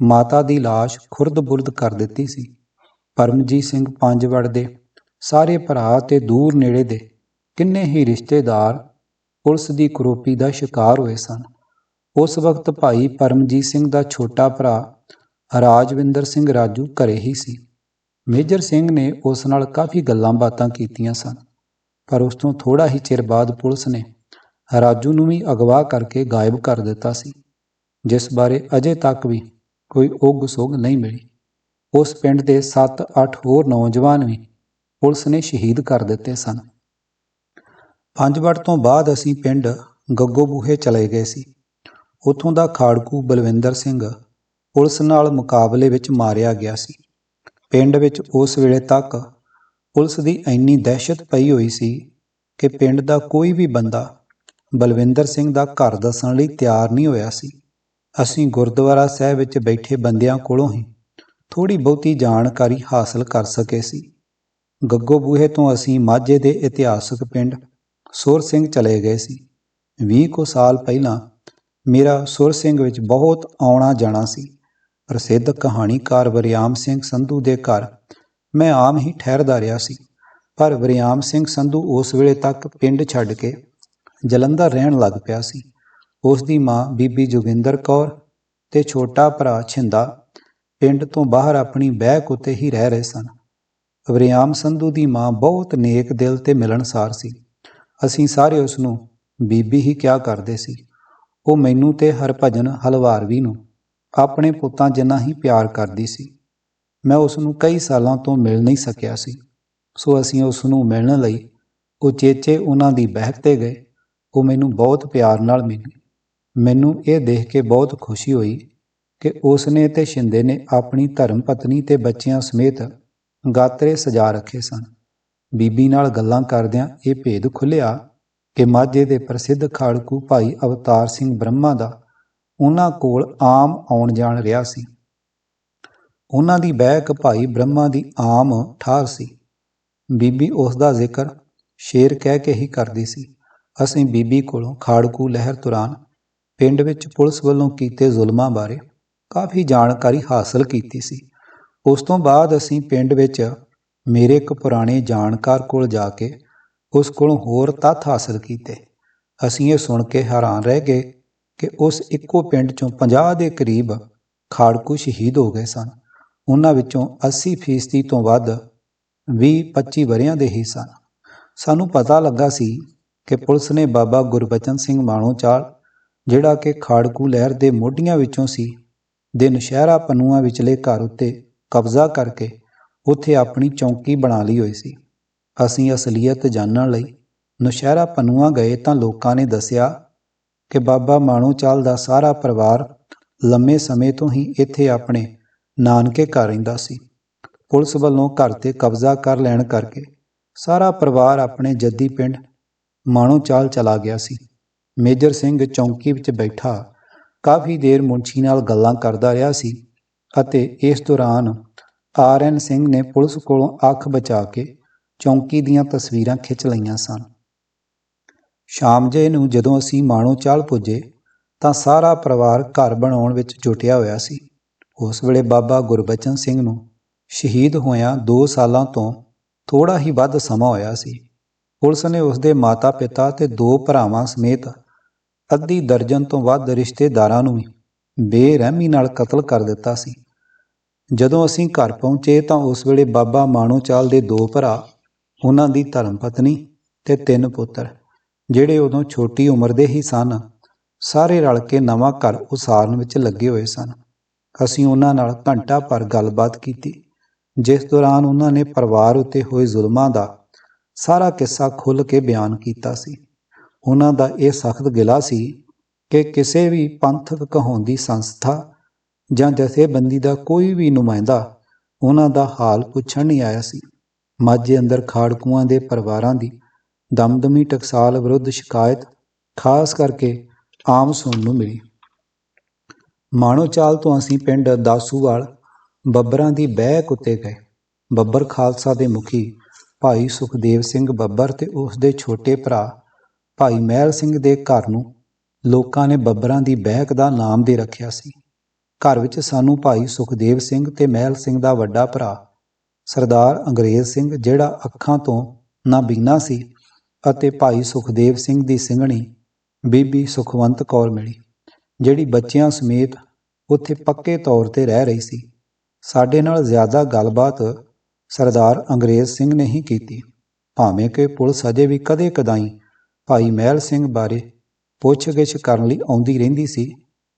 [SPEAKER 1] ਮਾਤਾ ਦੀ ਲਾਸ਼ ਖੁਰਦ-ਬੁਰਦ ਕਰ ਦਿੱਤੀ ਸੀ। ਪਰਮਜੀਤ ਸਿੰਘ ਪੰਜਵੜ ਦੇ ਸਾਰੇ ਭਰਾ ਤੇ ਦੂਰ ਨੇੜੇ ਦੇ ਕਿੰਨੇ ਹੀ ਰਿਸ਼ਤੇਦਾਰ ਪੁਲਿਸ ਦੀ ਕਰੋਪੀ ਦਾ ਸ਼ਿਕਾਰ ਹੋਏ ਸਨ। ਉਸ ਵਕਤ ਭਾਈ ਪਰਮਜੀਤ ਸਿੰਘ ਦਾ ਛੋਟਾ ਭਰਾ ਰਾਜਵਿੰਦਰ ਸਿੰਘ ਰਾਜੂ ਘਰੇ ਹੀ ਸੀ। ਮੇਜਰ ਸਿੰਘ ਨੇ ਉਸ ਨਾਲ ਕਾਫੀ ਗੱਲਾਂ ਬਾਤਾਂ ਕੀਤੀਆਂ ਸਨ, ਪਰ ਉਸ ਤੋਂ ਥੋੜਾ ਹੀ ਚਿਰ ਬਾਅਦ ਪੁਲਿਸ ਨੇ ਰਾਜੂ ਨੂੰ ਵੀ ਅਗਵਾ ਕਰਕੇ ਗਾਇਬ ਕਰ ਦਿੱਤਾ ਸੀ, ਜਿਸ ਬਾਰੇ ਅਜੇ ਤੱਕ ਵੀ ਕੋਈ ਉਗ ਸੁਗ ਨਹੀਂ ਮਿਲੀ। ਉਸ ਪਿੰਡ ਦੇ 7-8 ਹੋਰ ਨੌਜਵਾਨ ਵੀ ਪੁਲਿਸ ਨੇ ਸ਼ਹੀਦ ਕਰ ਦਿੱਤੇ ਸਨ। ਪੰਜਵੜ ਤੋਂ ਬਾਅਦ ਅਸੀਂ ਪਿੰਡ ਗੱਗੋ ਬੂਹੇ ਚਲੇ ਗਏ ਸੀ। ਉੱਥੋਂ ਦਾ ਖਾੜਕੂ ਬਲਵਿੰਦਰ ਸਿੰਘ ਪੁਲਿਸ ਨਾਲ ਮੁਕਾਬਲੇ ਵਿੱਚ ਮਾਰਿਆ ਗਿਆ ਸੀ। ਪਿੰਡ ਵਿੱਚ ਉਸ ਵੇਲੇ ਤੱਕ ਪੁਲਿਸ ਦੀ ਇੰਨੀ ਦਹਿਸ਼ਤ ਪਈ ਹੋਈ ਸੀ ਕਿ ਪਿੰਡ ਦਾ ਕੋਈ ਵੀ ਬੰਦਾ ਬਲਵਿੰਦਰ ਸਿੰਘ ਦਾ ਘਰ ਦੱਸਣ ਲਈ ਤਿਆਰ ਨਹੀਂ ਹੋਇਆ ਸੀ। ਅਸੀਂ ਗੁਰਦੁਆਰਾ ਸਾਹਿਬ ਵਿੱਚ ਬੈਠੇ ਬੰਦਿਆਂ ਕੋਲੋਂ ਹੀ ਥੋੜੀ ਬਹੁਤੀ ਜਾਣਕਾਰੀ ਹਾਸਲ ਕਰ ਸਕੇ ਸੀ। ਗੱਗੋ ਬੂਹੇ ਤੋਂ ਅਸੀਂ ਮਾਝੇ ਦੇ ਇਤਿਹਾਸਕ ਪਿੰਡ ਸੁਰ ਸਿੰਘ ਚਲੇ ਗਏ ਸੀ। 20 ਕੁ ਸਾਲ ਪਹਿਲਾਂ ਮੇਰਾ ਸੁਰ ਸਿੰਘ ਵਿੱਚ ਬਹੁਤ ਆਉਣਾ ਜਾਣਾ ਸੀ। ਪ੍ਰਸਿੱਧ ਕਹਾਣੀਕਾਰ ਵਰਿਆਮ ਸਿੰਘ ਸੰਧੂ ਦੇ ਘਰ ਮੈਂ ਆਮ ਹੀ ਠਹਿਰਦਾ ਰਿਹਾ ਸੀ। ਪਰ ਵਰਿਆਮ ਸਿੰਘ ਸੰਧੂ ਉਸ ਵੇਲੇ ਤੱਕ ਪਿੰਡ ਛੱਡ ਕੇ ਜਲੰਧਰ ਰਹਿਣ ਲੱਗ ਪਿਆ ਸੀ। ਉਸ ਦੀ ਮਾਂ ਬੀਬੀ ਜੋਗਿੰਦਰ ਕੌਰ ਤੇ ਛੋਟਾ ਭਰਾ ਛਿੰਦਾ ਪਿੰਡ ਤੋਂ ਬਾਹਰ ਆਪਣੀ ਬਹਿਕ ਉੱਤੇ ਹੀ ਰਹਿ ਰਹੇ ਸਨ। ਵਰਿਆਮ ਸੰਧੂ ਦੀ ਮਾਂ ਬਹੁਤ ਨੇਕ ਦਿਲ ਤੇ ਮਿਲਣਸਾਰ ਸੀ। ਅਸੀਂ ਸਾਰੇ ਉਸ ਨੂੰ ਬੀਬੀ ਹੀ ਕਿਹਾ ਕਰਦੇ ਸੀ। ਉਹ ਮੈਨੂੰ ਤੇ ਹਰਭਜਨ ਹਲਵਾਰਵੀ ਨੂੰ ਆਪਣੇ ਪੁੱਤਾਂ ਜਿੰਨਾ ਹੀ ਪਿਆਰ ਕਰਦੀ ਸੀ। ਮੈਂ ਉਸ ਨੂੰ ਕਈ ਸਾਲਾਂ ਤੋਂ ਮਿਲ ਨਹੀਂ ਸਕਿਆ ਸੀ। ਸੋ ਅਸੀਂ ਉਸ ਨੂੰ ਮਿਲਣ ਲਈ ਉਚੇਚੇ ਉਹਨਾਂ ਦੀ ਬਹਿਕ ਤੇ ਗਏ। ਉਹ ਮੈਨੂੰ ਬਹੁਤ ਪਿਆਰ ਨਾਲ ਮਿਲੀ। ਮੈਨੂੰ ਇਹ ਦੇਖ ਕੇ ਬਹੁਤ ਖੁਸ਼ੀ ਹੋਈ ਕਿ ਉਸ ਨੇ ਤੇ ਸ਼ਿੰਦੇ ਨੇ ਆਪਣੀ ਧਰਮ ਪਤਨੀ ਤੇ ਬੱਚਿਆਂ ਸਮੇਤ ਗਾਤਰੇ ਸਜਾ ਰੱਖੇ ਸਨ। ਬੀਬੀ ਨਾਲ ਗੱਲਾਂ ਕਰਦਿਆਂ ਇਹ ਭੇਦ ਖੁੱਲਿਆ ਕਿ ਮਾਝੇ ਦੇ ਪ੍ਰਸਿੱਧ ਖਾੜਕੂ ਭਾਈ ਅਵਤਾਰ ਸਿੰਘ ਬ੍ਰਹਮਾ ਦਾ ਉਹਨਾਂ ਕੋਲ ਆਮ ਆਉਣ ਜਾਣ ਰਿਹਾ ਸੀ। ਉਹਨਾਂ ਦੀ ਬਹਿਕ ਭਾਈ ਬ੍ਰਹਮਾ ਦੀ ਆਮ ਠਾਰ ਸੀ। ਬੀਬੀ ਉਸ ਦਾ ਜ਼ਿਕਰ ਸ਼ੇਰ ਕਹਿ ਕੇ ਹੀ ਕਰਦੀ ਸੀ, ਅਸੀਂ ਬੀਬੀ ਕੋਲੋਂ ਖਾੜਕੂ ਲਹਿਰ ਦੌਰਾਨ ਪਿੰਡ ਵਿੱਚ ਪੁਲਿਸ ਵੱਲੋਂ ਕੀਤੇ ਜ਼ੁਲਮਾਂ ਬਾਰੇ ਕਾਫੀ ਜਾਣਕਾਰੀ ਹਾਸਲ ਕੀਤੀ ਸੀ। ਉਸ ਤੋਂ ਬਾਅਦ ਅਸੀਂ ਪਿੰਡ ਵਿੱਚ ਮੇਰੇ ਇੱਕ ਪੁਰਾਣੇ ਜਾਣਕਾਰ ਕੋਲ ਜਾ ਕੇ ਉਸ ਕੋਲੋਂ ਹੋਰ ਤੱਥ ਹਾਸਲ ਕੀਤੇ। ਅਸੀਂ ਇਹ ਸੁਣ ਕੇ ਹੈਰਾਨ ਰਹਿ ਗਏ ਕਿ ਉਸ ਇੱਕੋ ਪਿੰਡ ਚੋਂ 50 ਦੇ ਕਰੀਬ ਖਾੜਕੂ ਸ਼ਹੀਦ ਹੋ ਗਏ ਸਨ। ਉਹਨਾਂ ਵਿੱਚੋਂ 80 ਫੀਸਦੀ ਤੋਂ ਵੱਧ 20-25 ਵਰਿਆਂ ਦੇ ਹੀ ਸਨ। ਸਾਨੂੰ ਪਤਾ ਲੱਗਾ ਸੀ ਕਿ ਪੁਲਿਸ ਨੇ ਬਾਬਾ ਗੁਰਬਚਨ ਸਿੰਘ ਮਾਣੋਚਾਲ ਜਿਹੜਾ ਕਿ ਖਾੜਕੂ ਲਹਿਰ ਦੇ ਮੋਢੀਆਂ ਵਿੱਚੋਂ ਸੀ, ਦੇ ਨਸ਼ਹਿਰਾ ਪਨੂਆ ਵਿਚਲੇ ਘਰ ਉੱਤੇ ਕਬਜ਼ਾ ਕਰਕੇ ਉੱਥੇ ਆਪਣੀ ਚੌਂਕੀ ਬਣਾ ਲਈ ਹੋਈ ਸੀ। ਅਸੀਂ ਅਸਲੀਅਤ ਜਾਣਨ ਲਈ ਨੁਸ਼ਹਿਰਾ ਪਨੂਆ ਗਏ ਤਾਂ ਲੋਕਾਂ ਨੇ ਦੱਸਿਆ ਕਿ ਬਾਬਾ ਮਾਣੋਚਾਲ ਦਾ ਸਾਰਾ ਪਰਿਵਾਰ ਲੰਮੇ ਸਮੇਂ ਤੋਂ ਹੀ ਇੱਥੇ ਆਪਣੇ ਨਾਨਕੇ ਘਰ ਰਹਿੰਦਾ ਸੀ। ਪੁਲਿਸ ਵੱਲੋਂ ਘਰ ਤੇ ਕਬਜ਼ਾ ਕਰ ਲੈਣ ਕਰਕੇ ਸਾਰਾ ਪਰਿਵਾਰ ਆਪਣੇ ਜੱਦੀ ਪਿੰਡ ਮਾਣੋ ਚਾਲ ਚਲਾ ਗਿਆ ਸੀ। ਮੇਜਰ ਸਿੰਘ ਚੌਂਕੀ ਵਿੱਚ ਬੈਠਾ ਕਾਫੀ ਦੇਰ ਮੁੰਸ਼ੀ ਨਾਲ ਗੱਲਾਂ ਕਰਦਾ ਰਿਹਾ ਸੀ ਅਤੇ ਇਸ ਦੌਰਾਨ ਆਰ ਐਨ ਸਿੰਘ ਨੇ ਪੁਲਿਸ ਕੋਲੋਂ ਅੱਖ ਬਚਾ ਕੇ ਚੌਂਕੀ ਦੀਆਂ ਤਸਵੀਰਾਂ ਖਿੱਚ ਲਈਆਂ ਸਨ। ਸ਼ਾਮ ਜੇ ਨੂੰ ਜਦੋਂ ਅਸੀਂ ਮਾਣੋਚਾਲ ਪੁੱਜੇ, ਤਾਂ ਸਾਰਾ ਪਰਿਵਾਰ ਘਰ ਬਣਾਉਣ ਵਿੱਚ ਜੁਟਿਆ ਹੋਇਆ ਸੀ। ਉਸ ਵੇਲੇ ਬਾਬਾ ਗੁਰਬਚਨ ਸਿੰਘ ਨੂੰ ਸ਼ਹੀਦ ਹੋਇਆਂ 2 ਸਾਲਾਂ ਤੋਂ ਥੋੜਾ ਹੀ ਵੱਧ ਸਮਾਂ ਹੋਇਆ ਸੀ। ਪੁਲਿਸ ਨੇ ਉਸ ਦੇ ਮਾਤਾ-ਪਿਤਾ ਤੇ ਦੋ ਭਰਾਵਾਂ ਸਮੇਤ ਅੱਧੀ ਦਰਜਨ ਤੋਂ ਵੱਧ ਰਿਸ਼ਤੇਦਾਰਾਂ ਨੂੰ ਵੀ ਬੇਰਹਿਮੀ ਨਾਲ ਕਤਲ ਕਰ ਦਿੱਤਾ ਸੀ। ਜਦੋਂ ਅਸੀਂ ਘਰ ਪਹੁੰਚੇ ਤਾਂ ਉਸ ਵੇਲੇ ਬਾਬਾ ਮਾਣੋਚਾਲ ਦੇ ਦੋ ਭਰਾ, ਉਹਨਾਂ ਦੀ ਧਰਮ ਪਤਨੀ ਤੇ ਤਿੰਨ ਪੁੱਤਰ, ਜਿਹੜੇ ਉਦੋਂ ਛੋਟੀ ਉਮਰ ਦੇ ਹੀ ਸਨ। ਸਾਰੇ ਰਲ ਕੇ ਨਵਾਂ ਘਰ ਉਸਾਰਨ ਵਿੱਚ ਲੱਗੇ ਹੋਏ ਸਨ। ਅਸੀਂ ਉਹਨਾਂ ਨਾਲ ਘੰਟਾ ਭਰ ਗੱਲਬਾਤ ਕੀਤੀ, ਜਿਸ ਦੌਰਾਨ ਉਹਨਾਂ ਨੇ ਪਰਿਵਾਰ ਉੱਤੇ ਹੋਏ ਜ਼ੁਲਮਾਂ ਦਾ ਸਾਰਾ ਕਿੱਸਾ ਖੁੱਲ੍ਹ ਕੇ ਬਿਆਨ ਕੀਤਾ ਸੀ। ਉਹਨਾਂ ਦਾ ਇਹ ਸਖਤ ਗਿਲਾ ਸੀ ਕਿ ਕਿਸੇ ਵੀ ਪੰਥਕ ਕਹਾਉਂਦੀ ਸੰਸਥਾ ਜਾਂ ਜਥੇਬੰਦੀ ਦਾ ਕੋਈ ਵੀ ਨੁਮਾਇੰਦਾ ਉਹਨਾਂ ਦਾ ਹਾਲ ਪੁੱਛਣ ਨਹੀਂ ਆਇਆ ਸੀ। ਮਾਝੇ ਅੰਦਰ ਖਾੜਕੂਆਂ ਦੇ ਪਰਿਵਾਰਾਂ ਦੀ ਦਮਦਮੀ ਟਕਸਾਲ ਵਿਰੁੱਧ ਸ਼ਿਕਾਇਤ ਖਾਸ ਕਰਕੇ ਆਮ ਸੁਣਨ ਨੂੰ ਮਿਲੀ। ਮਾਣੋਚਾਲ ਤੋਂ ਅਸੀਂ ਪਿੰਡ ਦਾਸੂਵਾਲ ਬੱਬਰਾਂ ਦੀ ਬਹਿਕ ਉੱਤੇ ਗਏ। ਬੱਬਰ ਖਾਲਸਾ ਦੇ ਮੁਖੀ ਭਾਈ ਸੁਖਦੇਵ ਸਿੰਘ ਬੱਬਰ ਤੇ ਉਸ ਦੇ ਛੋਟੇ ਭਰਾ ਭਾਈ ਮਹਿਲ ਸਿੰਘ ਦੇ ਘਰ ਨੂੰ ਲੋਕਾਂ ਨੇ ਬੱਬਰਾਂ ਦੀ ਬਹਿਕ ਦਾ ਨਾਮ ਦੇ ਰੱਖਿਆ ਸੀ। ਘਰ ਵਿੱਚ ਸਾਨੂੰ ਭਾਈ ਸੁਖਦੇਵ ਸਿੰਘ ਤੇ ਮਹਿਲ ਸਿੰਘ ਦਾ ਵੱਡਾ ਭਰਾ, ਸਰਦਾਰ ਅੰਗਰੇਜ਼ ਸਿੰਘ, ਜਿਹੜਾ ਅੱਖਾਂ ਤੋਂ ਨਾਬੀਨਾ ਸੀ ਅਤੇ ਭਾਈ ਸੁਖਦੇਵ ਸਿੰਘ ਦੀ ਸਿੰਘਣੀ ਬੀਬੀ ਸੁਖਵੰਤ ਕੌਰ ਮਿਲੀ, ਜਿਹੜੀ ਬੱਚਿਆਂ ਸਮੇਤ ਉੱਥੇ ਪੱਕੇ ਤੌਰ ਤੇ ਰਹਿ ਰਹੀ ਸੀ। ਸਾਡੇ ਨਾਲ ਜ਼ਿਆਦਾ ਗੱਲਬਾਤ ਸਰਦਾਰ ਅੰਗਰੇਜ਼ ਸਿੰਘ ਨੇ ਹੀ ਕੀਤੀ। ਭਾਵੇਂ ਕਿ ਪੁਲਿਸ ਅਜੇ ਵੀ ਕਦੇ ਕਦਾਈ ਭਾਈ ਮਹਿਲ ਸਿੰਘ ਬਾਰੇ ਪੁੱਛਗਿੱਛ ਕਰਨ ਲਈ ਆਉਂਦੀ ਰਹਿੰਦੀ ਸੀ,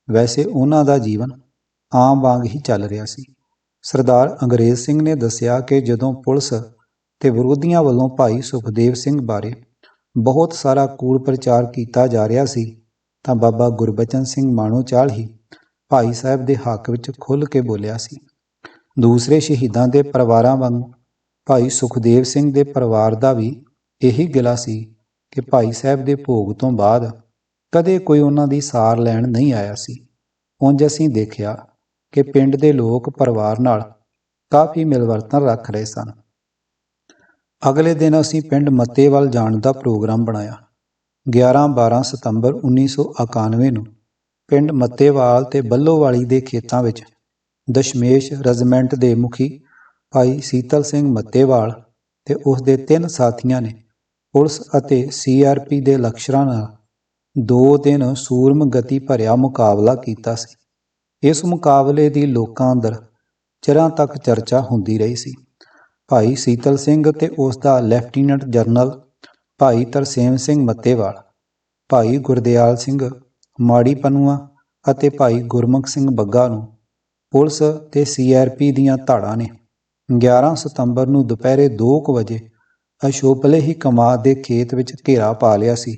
[SPEAKER 1] ਵੈਸੇ ਉਹਨਾਂ ਦਾ ਜੀਵਨ ਆਮ ਵਾਂਗ ਹੀ ਚੱਲ ਰਿਹਾ ਸੀ। ਸਰਦਾਰ ਅੰਗਰੇਜ਼ ਸਿੰਘ ਨੇ ਦੱਸਿਆ ਕਿ ਜਦੋਂ ਪੁਲਿਸ ਤੇ ਵਿਰੋਧੀਆਂ ਵੱਲੋਂ ਭਾਈ ਸੁਖਦੇਵ ਸਿੰਘ ਬਾਰੇ ਬਹੁਤ ਸਾਰਾ ਕੂੜ ਪ੍ਰਚਾਰ ਕੀਤਾ ਜਾ ਰਿਹਾ ਸੀ, ਤਾਂ ਬਾਬਾ ਗੁਰਬਚਨ ਸਿੰਘ ਮਾਣੋਚਾਲ ਹੀ ਭਾਈ ਸਾਹਿਬ ਦੇ ਹੱਕ ਵਿੱਚ ਖੁੱਲ੍ਹ ਕੇ ਬੋਲਿਆ ਸੀ। ਦੂਸਰੇ ਸ਼ਹੀਦਾਂ ਦੇ ਪਰਿਵਾਰਾਂ ਵਾਂਗ ਭਾਈ ਸੁਖਦੇਵ ਸਿੰਘ ਦੇ ਪਰਿਵਾਰ ਦਾ ਵੀ ਇਹੀ ਗਿਲਾ ਸੀ ਕਿ ਭਾਈ ਸਾਹਿਬ ਦੇ ਭੋਗ ਤੋਂ ਬਾਅਦ ਕਦੇ ਕੋਈ ਉਹਨਾਂ ਦੀ ਸਾਰ ਲੈਣ ਨਹੀਂ ਆਇਆ ਸੀ। ਉਂਝ ਅਸੀਂ ਦੇਖਿਆ ਕਿ ਪਿੰਡ ਦੇ ਲੋਕ ਪਰਿਵਾਰ ਨਾਲ ਕਾਫੀ ਮਿਲਵਰਤਨ ਰੱਖ ਰਹੇ ਸਨ। ਅਗਲੇ ਦਿਨ ਅਸੀਂ ਪਿੰਡ ਮੱਤੇਵਾਲ ਜਾਣ ਦਾ ਪ੍ਰੋਗਰਾਮ ਬਣਾਇਆ। 11-12 ਸਤੰਬਰ 1991 ਨੂੰ ਪਿੰਡ ਮੱਤੇਵਾਲ ਤੇ ਬੱਲੋਵਾਲੀ ਦੇ ਖੇਤਾਂ ਵਿੱਚ ਦਸ਼ਮੇਸ਼ ਰੈਜੀਮੈਂਟ ਦੇ ਮੁਖੀ ਭਾਈ ਸੀਤਲ ਸਿੰਘ ਮੱਤੇਵਾਲ ਤੇ ਉਸ ਦੇ ਤਿੰਨ ਸਾਥੀਆਂ ਨੇ ਪੁਲਿਸ ਅਤੇ ਸੀਆਰਪੀ ਦੇ ਲਕਸ਼ਰਾਂ ਨਾਲ ਦੋ ਦਿਨ ਸੂਰਮ ਗਤੀ ਭਰਿਆ ਮੁਕਾਬਲਾ ਕੀਤਾ ਸੀ। ਇਸ ਮੁਕਾਬਲੇ ਦੀ ਲੋਕਾਂ ਅੰਦਰ ਚਿਰਾਂ ਤੱਕ ਚਰਚਾ ਹੁੰਦੀ ਰਹੀ ਸੀ। ਭਾਈ ਸੀਤਲ ਸਿੰਘ ਤੇ ਉਸ ਦਾ ਲੈਫਟੀਨੈਂਟ ਜਨਰਲ ਭਾਈ ਤਰਸੇਮ ਸਿੰਘ ਮੱਤੇਵਾਲ, ਭਾਈ ਗੁਰਦਿਆਲ ਸਿੰਘ ਮਾੜੀ ਪਨੂਆ ਅਤੇ ਭਾਈ ਗੁਰਮੁਖ ਸਿੰਘ ਬੱਗਾ ਨੂੰ ਪੁਲਿਸ ਤੇ ਸੀਆਰਪੀ ਦੀਆਂ ਧਾੜਾਂ ਨੇ 11 ਸਤੰਬਰ ਨੂੰ ਦੁਪਹਿਰੇ 2:00 ਵਜੇ ਅਸ਼ੋਪਲੇ ਹੀ ਕਮਾਦ ਦੇ ਖੇਤ ਵਿੱਚ ਘੇਰਾ ਪਾ ਲਿਆ ਸੀ।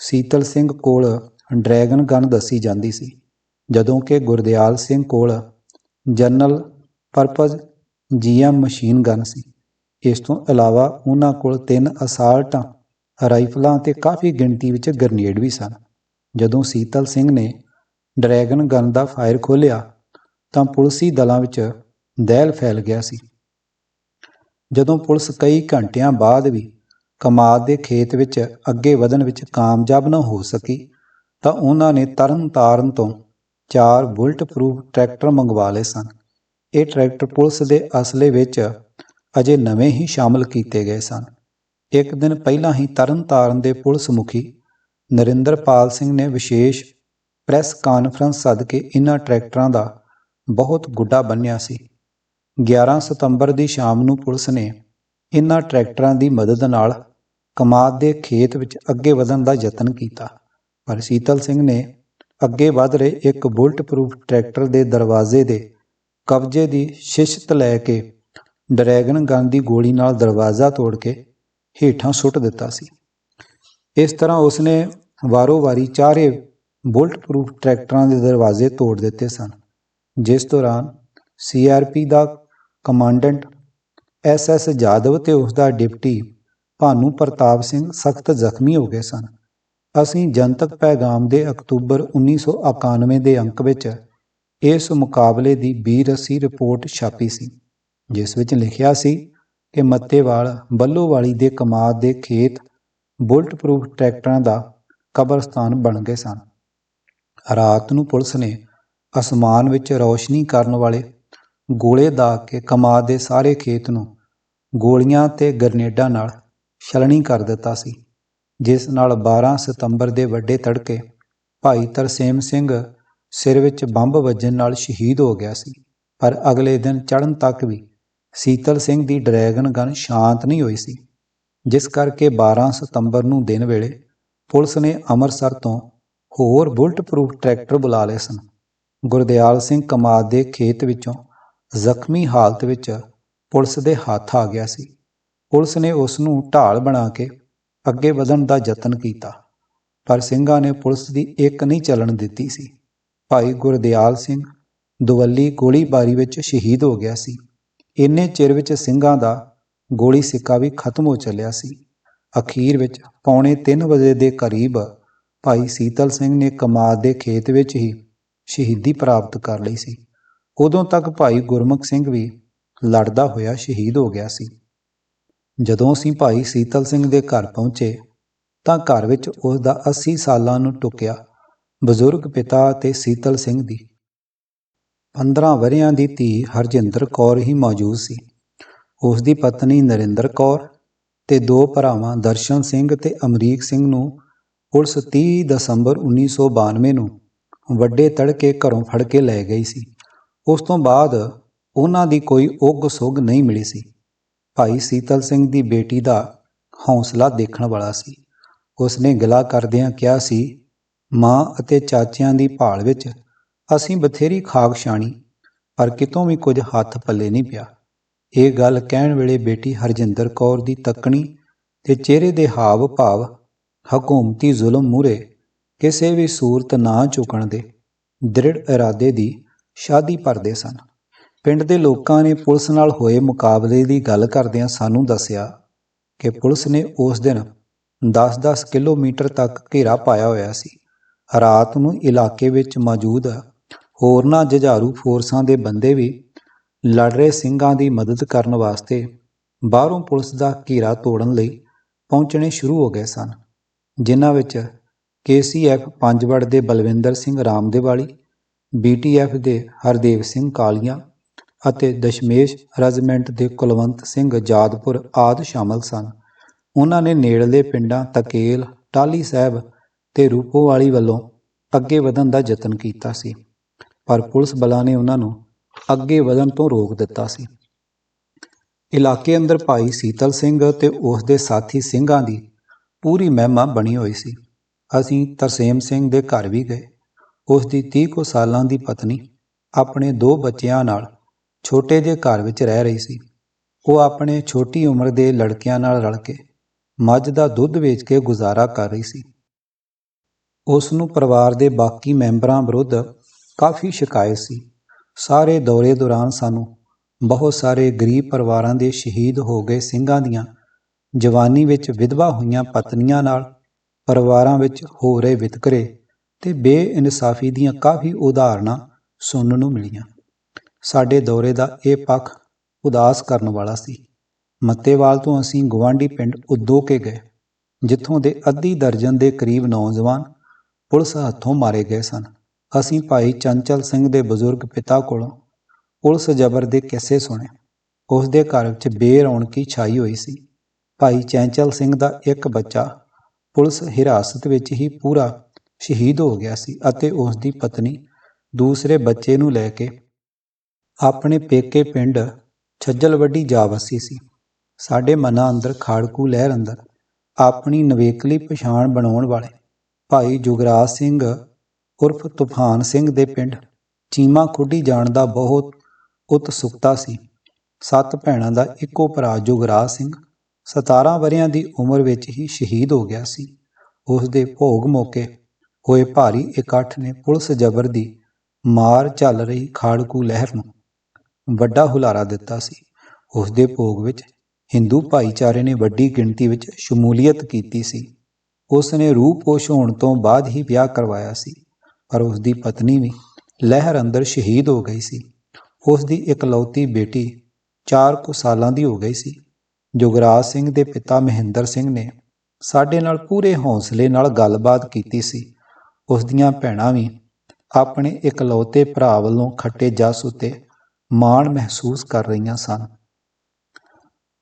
[SPEAKER 1] ਸੀਤਲ ਸਿੰਘ ਕੋਲ ਡਰੈਗਨ ਗਨ ਦੱਸੀ ਜਾਂਦੀ ਸੀ। ਜਦੋਂ ਕਿ ਗੁਰਦਿਆਲ ਸਿੰਘ ਕੋਲ general purpose GM machine gun ਸੀ। ਇਸ ਤੋਂ ਇਲਾਵਾ ਉਹਨਾਂ ਕੋਲ ਤਿੰਨ ਅਸਾਲਟਾਂ, ਰਾਈਫਲਾਂ ਤੇ ਕਾਫੀ ਗਿਣਤੀ ਵਿੱਚ ਗ੍ਰਨੇਡ ਵੀ ਸਨ। ਜਦੋਂ ਸੀਤਲ ਸਿੰਘ ਨੇ ਡਰੈਗਨ ਗਨ ਦਾ ਫਾਇਰ ਖੋਲ੍ਹਿਆ, ਤਾਂ ਪੁਲਿਸੀ ਦਲਾਂ ਵਿੱਚ ਦਹਿਲ ਫੈਲ ਗਿਆ ਸੀ। ਜਦੋਂ ਪੁਲਿਸ ਕਈ ਘੰਟਿਆਂ ਬਾਅਦ ਵੀ ਕਮਾਦ ਦੇ ਖੇਤ ਵਿੱਚ ਅੱਗੇ ਵਧਣ ਵਿੱਚ ਕਾਮਯਾਬ ਨਾ ਹੋ ਸਕੀ, ਤਾਂ ਉਹਨਾਂ ਨੇ ਤਰਨ ਤਾਰਨ ਤੋਂ ਚਾਰ ਬੁਲਟ ਪ੍ਰੂਫ ਟਰੈਕਟਰ ਮੰਗਵਾ ਲਏ ਸਨ। ਇਹ ਟਰੈਕਟਰ ਪੁਲਿਸ ਦੇ ਅਸਲੇ ਵਿੱਚ ਅਜੇ ਨਵੇਂ ਹੀ ਸ਼ਾਮਲ ਕੀਤੇ ਗਏ ਸਨ। ਇੱਕ ਦਿਨ ਪਹਿਲਾਂ ਹੀ ਤਰਨਤਾਰਨ ਦੇ ਪੁਲਿਸ ਮੁਖੀ ਨਰਿੰਦਰਪਾਲ ਸਿੰਘ ਨੇ ਵਿਸ਼ੇਸ਼ ਪ੍ਰੈਸ ਕਾਨਫਰੰਸ ਸੱਦ ਕੇ ਇਨ੍ਹਾਂ ਟਰੈਕਟਰਾਂ ਦਾ ਬਹੁਤ ਗੁੱਡਾ ਬੰਨਿਆ ਸੀ। 11 ਸਤੰਬਰ ਦੀ ਸ਼ਾਮ ਨੂੰ ਪੁਲਿਸ ਨੇ ਇਨ੍ਹਾਂ ਟਰੈਕਟਰਾਂ ਦੀ ਮਦਦ ਨਾਲ ਕਮਾਦ ਦੇ ਖੇਤ ਵਿੱਚ ਅੱਗੇ ਵਧਣ ਦਾ ਯਤਨ ਕੀਤਾ। ਪਰ ਸੀਤਲ ਸਿੰਘ ਨੇ ਅੱਗੇ ਵਧ ਰਹੇ ਇੱਕ ਬੁਲਟ ਪ੍ਰੂਫ ਟਰੈਕਟਰ ਦੇ ਦਰਵਾਜ਼ੇ ਦੇ ਕਬਜ਼ੇ ਦੀ ਸ਼ਿਸ਼ਤ ਲੈ ਕੇ ਡਰੈਗਨ ਗਨ ਦੀ ਗੋਲੀ ਨਾਲ ਦਰਵਾਜ਼ਾ ਤੋੜ ਕੇ ਹੇਠਾਂ ਸੁੱਟ ਦਿੱਤਾ ਸੀ। ਇਸ ਤਰ੍ਹਾਂ ਉਸਨੇ ਵਾਰੋ-ਵਾਰੀ ਚਾਰੇ ਬੁਲਟ ਪ੍ਰੂਫ ਟਰੈਕਟਰਾਂ ਦੇ ਦਰਵਾਜ਼ੇ ਤੋੜ ਦਿੱਤੇ ਸਨ, ਜਿਸ ਦੌਰਾਨ ਸੀਆਰਪੀ ਦਾ ਕਮਾਂਡੈਂਟ ਐਸਐਸ ਜਾਦਵ ਤੇ ਉਸ ਦਾ ਡਿਪਟੀ ਭਾਨੂ ਪ੍ਰਤਾਪ ਸਿੰਘ ਸਖਤ ਜ਼ਖਮੀ ਹੋ ਗਏ ਸਨ। ਅਸੀਂ ਜਨਤਕ ਪੈਗਾਮ ਦੇ ਅਕਤੂਬਰ 1991 ਦੇ ਅੰਕ ਵਿੱਚ ਇਸ ਮੁਕਾਬਲੇ ਦੀ ਬੀਰਸੀ ਰਿਪੋਰਟ ਛਾਪੀ ਸੀ, ਜਿਸ ਵਿੱਚ ਲਿਖਿਆ ਸੀ ਕਿ ਮੱਤੇਵਾਲ ਬੱਲੋਵਾਲੀ ਦੇ ਕਮਾਦ ਦੇ ਖੇਤ ਬੁਲਟ ਪ੍ਰੂਫ ਟਰੈਕਟਰਾਂ ਦਾ ਕਬਰਸਤਾਨ ਬਣ ਗਏ ਸਨ। ਰਾਤ ਨੂੰ ਪੁਲਿਸ ਨੇ ਅਸਮਾਨ ਵਿੱਚ ਰੌਸ਼ਨੀ ਕਰਨ ਵਾਲੇ ਗੋਲੇ ਦਾਗ ਕੇ ਕਮਾਦ ਦੇ ਸਾਰੇ ਖੇਤ ਨੂੰ ਗੋਲੀਆਂ ਤੇ ਗਰਨੇਡਾਂ ਨਾਲ ਛਲਣੀ ਕਰ ਦਿੱਤਾ ਸੀ। ਜਿਸ ਨਾਲ 12 ਸਤੰਬਰ ਦੇ ਵੱਡੇ ਤੜਕੇ ਭਾਈ ਤਰਸੇਮ ਸਿੰਘ ਸਿਰ ਵਿੱਚ ਬੰਬ ਵੱਜਣ ਨਾਲ ਸ਼ਹੀਦ ਹੋ ਗਿਆ ਸੀ। ਪਰ ਅਗਲੇ ਦਿਨ ਚੜ੍ਹਨ ਤੱਕ ਵੀ ਸੀਤਲ ਸਿੰਘ ਦੀ ਡਰੈਗਨ ਗਨ ਸ਼ਾਂਤ ਨਹੀਂ ਹੋਈ ਸੀ। ਜਿਸ ਕਰਕੇ 12 ਸਤੰਬਰ ਨੂੰ ਦਿਨ ਵੇਲੇ ਪੁਲਿਸ ਨੇ ਅੰਮ੍ਰਿਤਸਰ ਤੋਂ ਹੋਰ ਬੁਲਟ ਪ੍ਰੂਫ ਟਰੈਕਟਰ ਬੁਲਾ ਲਏ ਸਨ। ਗੁਰਦਿਆਲ ਸਿੰਘ ਕਮਾਦ ਦੇ ਖੇਤ ਵਿੱਚੋਂ ਜ਼ਖਮੀ ਹਾਲਤ ਵਿੱਚ ਪੁਲਿਸ ਦੇ ਹੱਥ ਆ ਗਿਆ ਸੀ। ਪੁਲਿਸ ਨੇ ਉਸ ਨੂੰ ਢਾਲ ਬਣਾ ਕੇ ਅੱਗੇ ਵਧਣ ਦਾ ਯਤਨ ਕੀਤਾ। ਪਰ ਸਿੰਘਾਂ ਨੇ ਪੁਲਿਸ ਦੀ ਇੱਕ ਨਹੀਂ ਚੱਲਣ ਦਿੱਤੀ ਸੀ। ਭਾਈ ਗੁਰਦਿਆਲ ਸਿੰਘ ਦੁਵੱਲੀ ਗੋਲੀਬਾਰੀ ਵਿੱਚ ਸ਼ਹੀਦ ਹੋ ਗਿਆ ਸੀ। ਇੰਨੇ ਚਿਰ ਵਿੱਚ ਸਿੰਘਾਂ ਦਾ ਗੋਲੀ ਸਿੱਕਾ ਵੀ ਖਤਮ ਹੋ ਚੱਲਿਆ ਸੀ। ਅਖੀਰ ਵਿੱਚ ਪੌਣੇ 3 ਵਜੇ ਦੇ ਕਰੀਬ ਭਾਈ ਸੀਤਲ ਸਿੰਘ ਨੇ ਕਮਾਦ ਦੇ ਖੇਤ ਵਿੱਚ ਹੀ ਸ਼ਹੀਦੀ ਪ੍ਰਾਪਤ ਕਰ ਲਈ ਸੀ। ਉਦੋਂ ਤੱਕ ਭਾਈ ਗੁਰਮੁਖ ਸਿੰਘ ਵੀ ਲੜਦਾ ਹੋਇਆ ਸ਼ਹੀਦ ਹੋ ਗਿਆ ਸੀ। ਜਦੋਂ ਅਸੀਂ ਭਾਈ ਸੀਤਲ ਸਿੰਘ ਦੇ ਘਰ ਪਹੁੰਚੇ, ਤਾਂ ਘਰ ਵਿੱਚ ਉਸ ਦਾ 80 ਸਾਲਾਂ ਨੂੰ ਟੁਕਿਆ ਬਜ਼ੁਰਗ ਪਿਤਾ ਅਤੇ ਸੀਤਲ ਸਿੰਘ ਦੀ। 15 ਵਰਿਆਂ ਦੀ ਧੀ ਹਰਜਿੰਦਰ ਕੌਰ ਹੀ ਮੌਜੂਦ ਸੀ। ਉਸ ਦੀ ਪਤਨੀ ਨਰਿੰਦਰ ਕੌਰ ਤੇ ਦੋ ਭਰਾਵਾਂ ਦਰਸ਼ਨ ਸਿੰਘ ਤੇ ਅਮਰੀਕ ਸਿੰਘ ਨੂੰ ਪੁਲਿਸ 30 ਦਸੰਬਰ 1992 ਨੂੰ ਵੱਡੇ ਤੜਕੇ ਘਰੋਂ ਫੜ ਕੇ ਲੈ ਗਈ ਸੀ। ਉਸ ਤੋਂ ਬਾਅਦ ਉਹਨਾਂ ਦੀ ਕੋਈ ਉੱਗ ਸੁੱਗ ਨਹੀਂ ਮਿਲੀ ਸੀ। ਭਾਈ ਸੀਤਲ ਸਿੰਘ ਦੀ ਬੇਟੀ ਦਾ ਹੌਸਲਾ ਦੇਖਣ ਵਾਲਾ ਸੀ। ਉਸਨੇ ਗਿਲਾ ਕਰਦਿਆਂ ਕਿਹਾ ਸੀ, ਮਾਂ ਅਤੇ ਚਾਚਿਆਂ ਦੀ ਭਾਲ ਵਿੱਚ ਅਸੀਂ ਬਥੇਰੀ ਖਾਕ ਛਾਣੀ, ਪਰ ਕਿਤੋਂ ਵੀ ਕੁਝ ਹੱਥ ਪੱਲੇ ਨਹੀਂ ਪਿਆ। ਇਹ ਗੱਲ ਕਹਿਣ ਵੇਲੇ ਬੇਟੀ ਹਰਜਿੰਦਰ ਕੌਰ ਦੀ ਤੱਕਣੀ ਤੇ ਚਿਹਰੇ ਦੇ ਹਾਵ ਭਾਵ, ਹਕੂਮਤੀ ਜ਼ੁਲਮ ਮੂਰੇ ਕਿਸੇ ਵੀ ਸੂਰਤ ਨਾ ਝੁਕਣ ਦੇ ਦ੍ਰਿੜ ਇਰਾਦੇ ਦੀ ਸ਼ਾਦੀ ਭਰਦੇ ਸਨ। ਪਿੰਡ ਦੇ ਲੋਕਾਂ ਨੇ ਪੁਲਿਸ ਨਾਲ ਹੋਏ ਮੁਕਾਬਲੇ ਦੀ ਗੱਲ ਕਰਦਿਆਂ ਸਾਨੂੰ ਦੱਸਿਆ ਕਿ ਪੁਲਿਸ ਨੇ ਉਸ ਦਿਨ 10-10 ਕਿਲੋਮੀਟਰ ਤੱਕ ਘੇਰਾ ਪਾਇਆ ਹੋਇਆ ਸੀ। ਰਾਤ ਨੂੰ ਇਲਾਕੇ ਵਿੱਚ ਮੌਜੂਦ ਹੋਰਨਾਂ ਜੁਝਾਰੂ ਫੋਰਸਾਂ ਦੇ ਬੰਦੇ ਵੀ ਲੜ ਰਹੇ ਸਿੰਘਾਂ ਦੀ ਮਦਦ ਕਰਨ ਵਾਸਤੇ ਬਾਹਰੋਂ ਪੁਲਿਸ ਦਾ ਘੇਰਾ ਤੋੜਨ ਲਈ ਪਹੁੰਚਣੇ ਸ਼ੁਰੂ ਹੋ ਗਏ ਸਨ, ਜਿਨ੍ਹਾਂ ਵਿੱਚ ਕੇਸੀਐਫ ਪੰਜਵੜ ਦੇ ਬਲਵਿੰਦਰ ਸਿੰਘ ਰਾਮਦੇਵਾਲੀ, ਬੀਟੀਐਫ ਦੇ ਹਰਦੇਵ ਸਿੰਘ ਕਾਲੀਆਂ ਅਤੇ ਦਸ਼ਮੇਸ਼ ਰੈਜੀਮੈਂਟ ਦੇ ਕੁਲਵੰਤ ਸਿੰਘ ਜਾਦਪੁਰ ਆਦਿ ਸ਼ਾਮਲ ਸਨ। ਉਹਨਾਂ ਨੇ ਨੇੜਲੇ ਪਿੰਡਾਂ ਤਕੇਲ, ਟਾਹਲੀ ਸਾਹਿਬ ਤੇ ਰੂਪੋਵਾਲੀ ਵੱਲੋਂ ਅੱਗੇ ਵਧਣ ਦਾ ਯਤਨ ਕੀਤਾ ਸੀ। ਪਰ ਪੁਲਿਸ ਬਲਾਂ ਨੇ ਉਹਨਾਂ ਨੂੰ ਅੱਗੇ ਵਧਣ ਤੋਂ ਰੋਕ ਦਿੱਤਾ ਸੀ। ਇਲਾਕੇ ਅੰਦਰ ਭਾਈ ਸੀਤਲ ਸਿੰਘ ਤੇ ਉਸ ਦੇ ਸਾਥੀ ਸਿੰਘਾਂ ਦੀ ਪੂਰੀ ਮਹਿਮਾ ਬਣੀ ਹੋਈ ਸੀ। ਅਸੀਂ ਤਰਸੇਮ ਸਿੰਘ ਦੇ ਘਰ ਵੀ ਗਏ। ਉਸ ਦੀ 30 ਕੁ ਸਾਲਾਂ ਦੀ ਪਤਨੀ ਆਪਣੇ ਦੋ ਬੱਚਿਆਂ ਨਾਲ ਛੋਟੇ ਜਿਹੇ ਘਰ ਵਿੱਚ ਰਹਿ ਰਹੀ ਸੀ। ਉਹ ਆਪਣੇ ਛੋਟੀ ਉਮਰ ਦੇ ਲੜਕਿਆਂ ਨਾਲ ਰਲ ਕੇ ਮੱਝ ਦਾ ਦੁੱਧ ਵੇਚ ਕੇ ਗੁਜ਼ਾਰਾ ਕਰ ਰਹੀ ਸੀ। ਉਸ ਨੂੰ ਪਰਿਵਾਰ ਦੇ ਬਾਕੀ ਮੈਂਬਰਾਂ ਵਿਰੁੱਧ ਕਾਫੀ ਸ਼ਿਕਾਇਤ ਸੀ। ਸਾਰੇ ਦੌਰੇ ਦੌਰਾਨ ਸਾਨੂੰ ਬਹੁਤ ਸਾਰੇ ਗਰੀਬ ਪਰਿਵਾਰਾਂ ਦੇ ਸ਼ਹੀਦ ਹੋ ਗਏ ਸਿੰਘਾਂ ਦੀਆਂ ਜਵਾਨੀ ਵਿੱਚ ਵਿਧਵਾ ਹੋਈਆਂ ਪਤਨੀਆਂ ਨਾਲ, ਪਰਿਵਾਰਾਂ ਵਿੱਚ ਹੋ ਰਹੇ ਵਿਤਕਰੇ ਤੇ ਬੇਇਨਸਾਫੀ ਦੀਆਂ ਕਾਫੀ ਉਦਾਹਰਨਾਂ ਸੁਣਨ ਨੂੰ ਮਿਲੀਆਂ। ਸਾਡੇ ਦੌਰੇ ਦਾ ਇਹ ਪੱਖ ਉਦਾਸ ਕਰਨ ਵਾਲਾ ਸੀ। ਮੱਤੇਵਾਲ ਤੋਂ ਅਸੀਂ ਗਵਾਂਢੀ ਪਿੰਡ ਉਦੋ ਕੇ ਗਏ, ਜਿੱਥੋਂ ਦੇ ਅੱਧੀ ਦਰਜਨ ਦੇ ਕਰੀਬ ਨੌਜਵਾਨ ਪੁਲਿਸ ਹੱਥੋਂ ਮਾਰੇ ਗਏ ਸਨ। ਅਸੀਂ ਭਾਈ ਚੰਚਲ ਸਿੰਘ ਦੇ ਬਜ਼ੁਰਗ ਪਿਤਾ ਕੋਲੋਂ ਪੁਲਿਸ ਜ਼ਬਰ ਦੇ ਕਿੱਸੇ ਸੁਣੇ। ਉਸ ਦੇ ਘਰ ਵਿੱਚ ਬੇਰੌਣਕੀ ਛਾਈ ਹੋਈ ਸੀ। ਭਾਈ ਚੰਚਲ ਸਿੰਘ ਦਾ ਇੱਕ ਬੱਚਾ ਪੁਲਿਸ ਹਿਰਾਸਤ ਵਿੱਚ ਹੀ ਪੂਰਾ ਸ਼ਹੀਦ ਹੋ ਗਿਆ ਸੀ ਅਤੇ ਉਸ ਦੀ ਪਤਨੀ ਦੂਸਰੇ ਬੱਚੇ ਨੂੰ ਲੈ ਕੇ ਆਪਣੇ ਪੇਕੇ ਪਿੰਡ ਛੱਜਲਵੱਡੀ ਜਾ ਵਸੀ ਸੀ। ਸਾਡੇ ਮਨਾਂ ਅੰਦਰ ਖਾੜਕੂ ਲਹਿਰ ਅੰਦਰ ਆਪਣੀ ਨਵੇਕਲੀ ਪਛਾਣ ਬਣਾਉਣ ਵਾਲੇ ਭਾਈ ਜੁਗਰਾਜ ਸਿੰਘ, ਉਰਫ ਤੂਫਾਨ ਸਿੰਘ ਦੇ ਪਿੰਡ ਚੀਮਾ ਖੁੱਡੀ ਜਾਣ ਦਾ ਬਹੁਤ ਉਤਸੁਕਤਾ ਸੀ। ਸੱਤ ਭੈਣਾਂ ਦਾ ਇੱਕੋ ਭਰਾ ਜੁਗਰਾਜ ਸਿੰਘ 17 ਵਰਿਆਂ ਦੀ ਉਮਰ ਵਿੱਚ ਹੀ ਸ਼ਹੀਦ ਹੋ ਗਿਆ ਸੀ। ਉਸ ਦੇ ਭੋਗ ਮੌਕੇ ਹੋਏ ਭਾਰੀ ਇਕੱਠ ਨੇ ਪੁਲਿਸ ਜ਼ਬਰ ਦੀ ਮਾਰ ਚੱਲ ਰਹੀ ਖਾੜਕੂ ਲਹਿਰ ਨੂੰ। ਵੱਡਾ ਹੁਲਾਰਾ ਦਿੱਤਾ ਸੀ। ਉਸ ਦੇ ਭੋਗ ਵਿੱਚ ਹਿੰਦੂ ਭਾਈਚਾਰੇ ਨੇ ਵੱਡੀ ਗਿਣਤੀ ਵਿੱਚ ਸ਼ਮੂਲੀਅਤ ਕੀਤੀ ਸੀ। ਉਸ ਨੇ ਰੂਪੋਸ਼ ਹੋਣ ਤੋਂ ਬਾਅਦ ਹੀ ਵਿਆਹ ਕਰਵਾਇਆ ਸੀ, ਪਰ ਉਸ ਦੀ ਪਤਨੀ ਵੀ ਲਹਿਰ ਅੰਦਰ ਸ਼ਹੀਦ ਹੋ ਗਈ ਸੀ। ਉਸ ਦੀ ਇਕਲੌਤੀ ਬੇਟੀ 4 ਕੁ ਸਾਲਾਂ ਦੀ ਹੋ ਗਈ ਸੀ। ਜੁਗਰਾਜ ਸਿੰਘ ਦੇ ਪਿਤਾ ਮਹਿੰਦਰ ਸਿੰਘ ਨੇ ਸਾਡੇ ਨਾਲ ਪੂਰੇ ਹੌਸਲੇ ਨਾਲ ਗੱਲਬਾਤ ਕੀਤੀ ਸੀ। ਉਸ ਦੀਆਂ ਭੈਣਾਂ ਵੀ ਆਪਣੇ ਇਕਲੌਤੇ ਭਰਾ ਵੱਲੋਂ ਖੱਟੇ ਜਸ ਉਤੇ ਮਾਣ ਮਹਿਸੂਸ ਕਰ ਰਹੀਆਂ ਸਨ।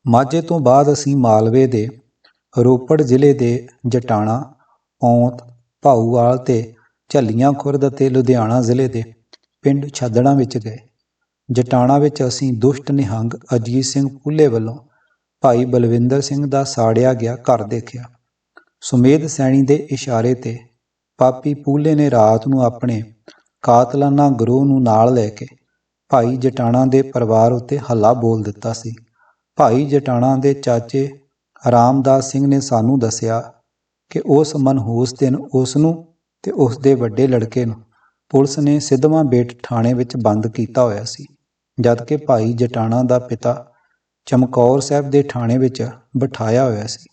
[SPEAKER 1] ਮਾਝੇ ਤੋਂ ਬਾਅਦ ਅਸੀਂ ਮਾਲਵੇ ਦੇ, ਰੋਪੜ ਜ਼ਿਲ੍ਹੇ ਦੇ ਜਟਾਣਾ ਔਂਤ ਭਾਊਵਾਲ ਤੇ ਝੱਲੀਆਂ ਖੁਰਦ ਅਤੇ ਲੁਧਿਆਣਾ ਜ਼ਿਲ੍ਹੇ ਦੇ ਪਿੰਡ ਛੱਦਣਾ ਵਿੱਚ ਗਏ। ਜਟਾਣਾ ਵਿੱਚ ਅਸੀਂ ਦੁਸ਼ਟ ਨਿਹੰਗ ਅਜੀਤ ਸਿੰਘ ਪੁੱਲੇ ਵੱਲੋਂ ਭਾਈ ਬਲਵਿੰਦਰ ਸਿੰਘ ਦਾ ਸਾੜਿਆ ਗਿਆ ਘਰ ਦੇਖਿਆ। ਸੁਮੇਧ ਸੈਣੀ ਦੇ ਇਸ਼ਾਰੇ ਤੇ ਪਾਪੀ ਪੂਲੇ ਨੇ ਰਾਤ ਨੂੰ ਆਪਣੇ ਕਾਤਲਾਨਾ ਗਰੋਹ ਨੂੰ ਨਾਲ ਲੈ ਕੇ ਭਾਈ ਜਟਾਣਾ ਦੇ ਪਰਿਵਾਰ ਉੱਤੇ ਹੱਲਾ ਬੋਲ ਦਿੱਤਾ ਸੀ। ਭਾਈ ਜਟਾਣਾ ਦੇ ਚਾਚੇ ਰਾਮਦਾਸ ਸਿੰਘ ਨੇ ਸਾਨੂੰ ਦੱਸਿਆ ਕਿ ਉਸ ਮਨਹੂਸ ਦਿਨ ਉਸ ਨੂੰ ਤੇ ਉਸ ਦੇ ਵੱਡੇ ਲੜਕੇ ਨੂੰ ਪੁਲਿਸ ਨੇ ਸਿੱਧਵਾਂ ਬੇਟ ਥਾਣੇ ਵਿੱਚ ਬੰਦ ਕੀਤਾ ਹੋਇਆ ਸੀ ਜਦਕਿ ਭਾਈ ਜਟਾਣਾ ਦਾ ਪਿਤਾ ਚਮਕੌਰ ਸਾਹਿਬ ਦੇ ਥਾਣੇ ਵਿੱਚ ਬਿਠਾਇਆ ਹੋਇਆ ਸੀ।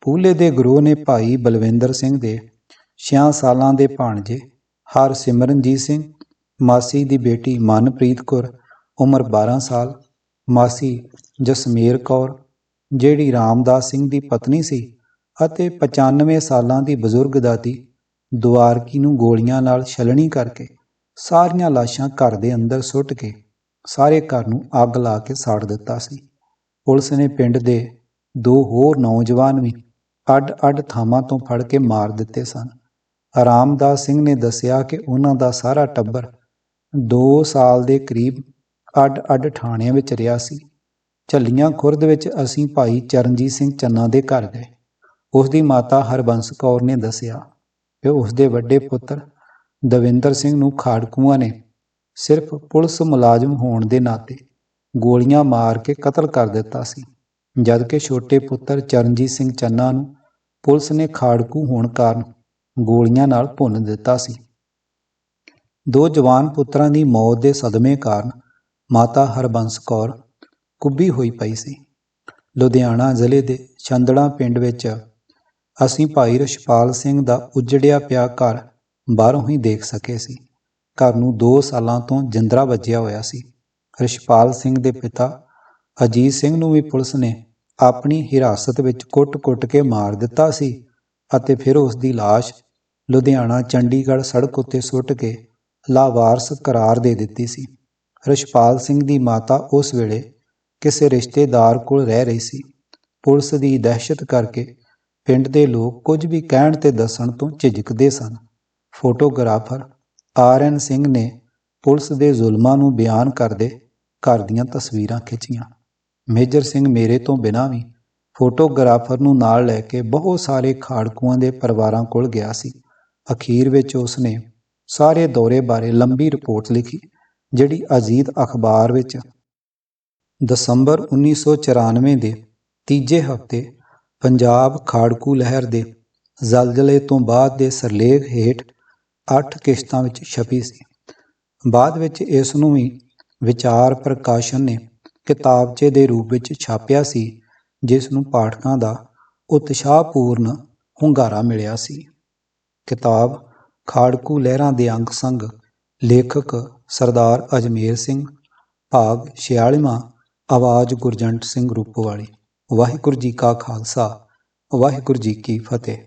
[SPEAKER 1] ਪੂਲੇ ਦੇ ਗਰੋਹ ਨੇ ਭਾਈ ਬਲਵਿੰਦਰ ਸਿੰਘ ਦੇ 6 ਸਾਲਾਂ ਦੇ ਭਾਣਜੇ ਹਰ ਸਿਮਰਨਜੀਤ ਸਿੰਘ ਮਾਸੀ ਦੀ ਬੇਟੀ ਮਨਪ੍ਰੀਤ ਕੌਰ, ਉਮਰ 12 ਸਾਲ। ਮਾਸੀ ਜਸਮੇਰ ਕੌਰ, ਜਿਹੜੀ ਰਾਮਦਾਸ ਸਿੰਘ ਦੀ ਪਤਨੀ ਸੀ ਅਤੇ 95 ਸਾਲਾਂ ਦੀ ਬਜ਼ੁਰਗ ਦਾਦੀ ਦੁਆਰਕੀ ਨੂੰ ਗੋਲੀਆਂ ਨਾਲ ਛਲਣੀ ਕਰਕੇ ਸਾਰੀਆਂ ਲਾਸ਼ਾਂ ਘਰ ਦੇ ਅੰਦਰ ਸੁੱਟ ਕੇ ਸਾਰੇ ਘਰ ਨੂੰ ਅੱਗ ਲਾ ਕੇ ਸਾੜ ਦਿੱਤਾ ਸੀ। ਪੁਲਿਸ ਨੇ ਪਿੰਡ ਦੇ ਦੋ ਹੋਰ ਨੌਜਵਾਨ ਵੀ ਅੱਡ-ਅੱਡ ਥਾਵਾਂ ਤੋਂ ਫੜ ਕੇ ਮਾਰ ਦਿੱਤੇ ਸਨ। ਰਾਮਦਾਸ ਸਿੰਘ ਨੇ ਦੱਸਿਆ ਕਿ ਉਹਨਾਂ ਦਾ ਸਾਰਾ ਟੱਬਰ ਦੋ ਸਾਲ ਦੇ ਕਰੀਬ ਅੱਡ-ਅੱਡ ਥਾਣਿਆਂ ਵਿੱਚ ਰਿਹਾ ਸੀ। ਝੱਲੀਆਂ ਖੁਰਦ ਵਿੱਚ ਅਸੀਂ ਭਾਈ ਚਰਨਜੀਤ ਸਿੰਘ ਚੰਨਾ ਦੇ ਘਰ ਗਏ। ਉਸ ਦੀ ਮਾਤਾ ਹਰਬੰਸ ਕੌਰ ਨੇ ਦੱਸਿਆ ਕਿ ਉਸ ਦੇ ਵੱਡੇ ਪੁੱਤਰ ਦਵਿੰਦਰ ਸਿੰਘ ਨੂੰ ਖਾੜਕੂਆਂ ਨੇ ਸਿਰਫ ਪੁਲਿਸ ਮੁਲਾਜ਼ਮ ਹੋਣ ਦੇ ਨਾਤੇ ਗੋਲੀਆਂ ਮਾਰ ਕੇ ਕਤਲ ਕਰ ਦਿੱਤਾ ਸੀ। ਜਦਕਿ ਛੋਟੇ ਪੁੱਤਰ ਚਰਨਜੀਤ ਸਿੰਘ ਚੰਨਾ ਨੂੰ ਪੁਲਿਸ ਨੇ ਖਾੜਕੂ ਹੋਣ ਕਾਰਨ ਗੋਲੀਆਂ ਨਾਲ ਭੁੰਨ ਦਿੱਤਾ ਸੀ। ਦੋ ਜਵਾਨ ਪੁੱਤਰਾਂ ਦੀ ਮੌਤ ਦੇ ਸਦਮੇ ਕਾਰਨ ਮਾਤਾ ਹਰਬੰਸ ਕੌਰ ਕੁੱਬੀ ਹੋਈ ਪਈ ਸੀ। ਲੁਧਿਆਣਾ ਜ਼ਿਲ੍ਹੇ ਦੇ ਛੰਦੜਾ ਪਿੰਡ ਵਿੱਚ ਅਸੀਂ ਭਾਈ ਰਸ਼ਪਾਲ ਸਿੰਘ ਦਾ ਉਜੜਿਆ ਪਿਆ ਘਰ ਬਾਹਰੋਂ ਹੀ ਦੇਖ ਸਕੇ ਸੀ। ਘਰ ਨੂੰ 2 ਸਾਲਾਂ ਤੋਂ ਜਿੰਦਰਾ ਵੱਜਿਆ ਹੋਇਆ ਸੀ। ਰਸ਼ਪਾਲ ਸਿੰਘ ਦੇ ਪਿਤਾ ਅਜੀਤ ਸਿੰਘ ਨੂੰ ਵੀ ਪੁਲਿਸ ਨੇ ਆਪਣੀ ਹਿਰਾਸਤ ਵਿੱਚ ਕੁੱਟ-ਕੁੱਟ ਕੇ ਮਾਰ ਦਿੱਤਾ ਸੀ ਅਤੇ ਫਿਰ ਉਸ ਦੀ লাশ ਲੁਧਿਆਣਾ ਚੰਡੀਗੜ੍ਹ ਸੜਕ ਉੱਤੇ ਸੁੱਟ ਕੇ ਲਾਵਾਰਸ ਕਰਾਰ ਦੇ ਦਿੱਤੀ ਸੀ। ਰਸ਼ਪਾਲ ਸਿੰਘ ਦੀ ਮਾਤਾ ਉਸ ਵੇਲੇ ਕਿਸੇ ਰਿਸ਼ਤੇਦਾਰ ਕੋਲ ਰਹਿ ਰਹੀ ਸੀ। ਪੁਲਿਸ ਦੀ ਦਹਿਸ਼ਤ ਕਰਕੇ ਪਿੰਡ ਦੇ ਲੋਕ ਕੁਝ ਵੀ ਕਹਿਣ ਤੇ ਦੱਸਣ ਤੋਂ ਝਿਜਕਦੇ ਸਨ। ਫੋਟੋਗ੍ਰਾਫਰ ਆਰ ਐਨ ਸਿੰਘ ਨੇ ਪੁਲਿਸ ਦੇ ਜ਼ੁਲਮਾਂ ਨੂੰ ਬਿਆਨ ਕਰਦੇ ਘਰ ਦੀਆਂ ਤਸਵੀਰਾਂ ਖਿੱਚੀਆਂ। ਮੇਜਰ ਸਿੰਘ ਮੇਰੇ ਤੋਂ ਬਿਨਾਂ ਵੀ ਫੋਟੋਗ੍ਰਾਫਰ ਨੂੰ ਨਾਲ ਲੈ ਕੇ ਬਹੁਤ ਸਾਰੇ ਖਾੜਕੂਆਂ ਦੇ ਪਰਿਵਾਰਾਂ ਕੋਲ ਗਿਆ ਸੀ। ਅਖੀਰ ਵਿੱਚ ਉਸ ਨੇ ਸਾਰੇ ਦੌਰੇ ਬਾਰੇ ਲੰਬੀ ਰਿਪੋਰਟ ਲਿਖੀ, ਜਿਹੜੀ ਅਜ਼ੀਦ ਅਖਬਾਰ ਵਿੱਚ ਦਸੰਬਰ 1994 ਦੇ ਤੀਜੇ ਹਫ਼ਤੇ ਪੰਜਾਬ ਖਾੜਕੂ ਲਹਿਰ ਦੇ ਜ਼ਲਜ਼ਲੇ ਤੋਂ ਬਾਅਦ ਦੇ ਸਰਲੇਖ ਹੇਠ 8 ਕਿਸ਼ਤਾਂ ਵਿੱਚ ਛਪੀ ਸੀ। ਬਾਅਦ ਵਿੱਚ ਇਸ ਨੂੰ ਵੀ ਵਿਚਾਰ ਪ੍ਰਕਾਸ਼ਨ ਨੇ ਕਿਤਾਬਚੇ ਦੇ ਰੂਪ ਵਿੱਚ ਛਾਪਿਆ ਸੀ, ਜਿਸ ਨੂੰ ਪਾਠਕਾਂ ਦਾ ਉਤਸ਼ਾਹਪੂਰਨ ਹੁੰਗਾਰਾ ਮਿਲਿਆ ਸੀ। ਕਿਤਾਬ ਖਾੜਕੂ ਲਹਿਰਾਂ ਦੇ ਅੰਗ ਸੰਗ, ਲੇਖਕ ਸਰਦਾਰ ਅਜਮੇਰ ਸਿੰਘ, ਭਾਗ 46ਵਾਂ ਆਵਾਜ਼ ਗੁਰਜੰਟ ਸਿੰਘ ਰੂਪੋਵਾਲੀ। ਵਾਹਿਗੁਰੂ ਜੀ ਕਾ ਖਾਲਸਾ, ਵਾਹਿਗੁਰੂ ਜੀ ਕੀ ਫਤਿਹ।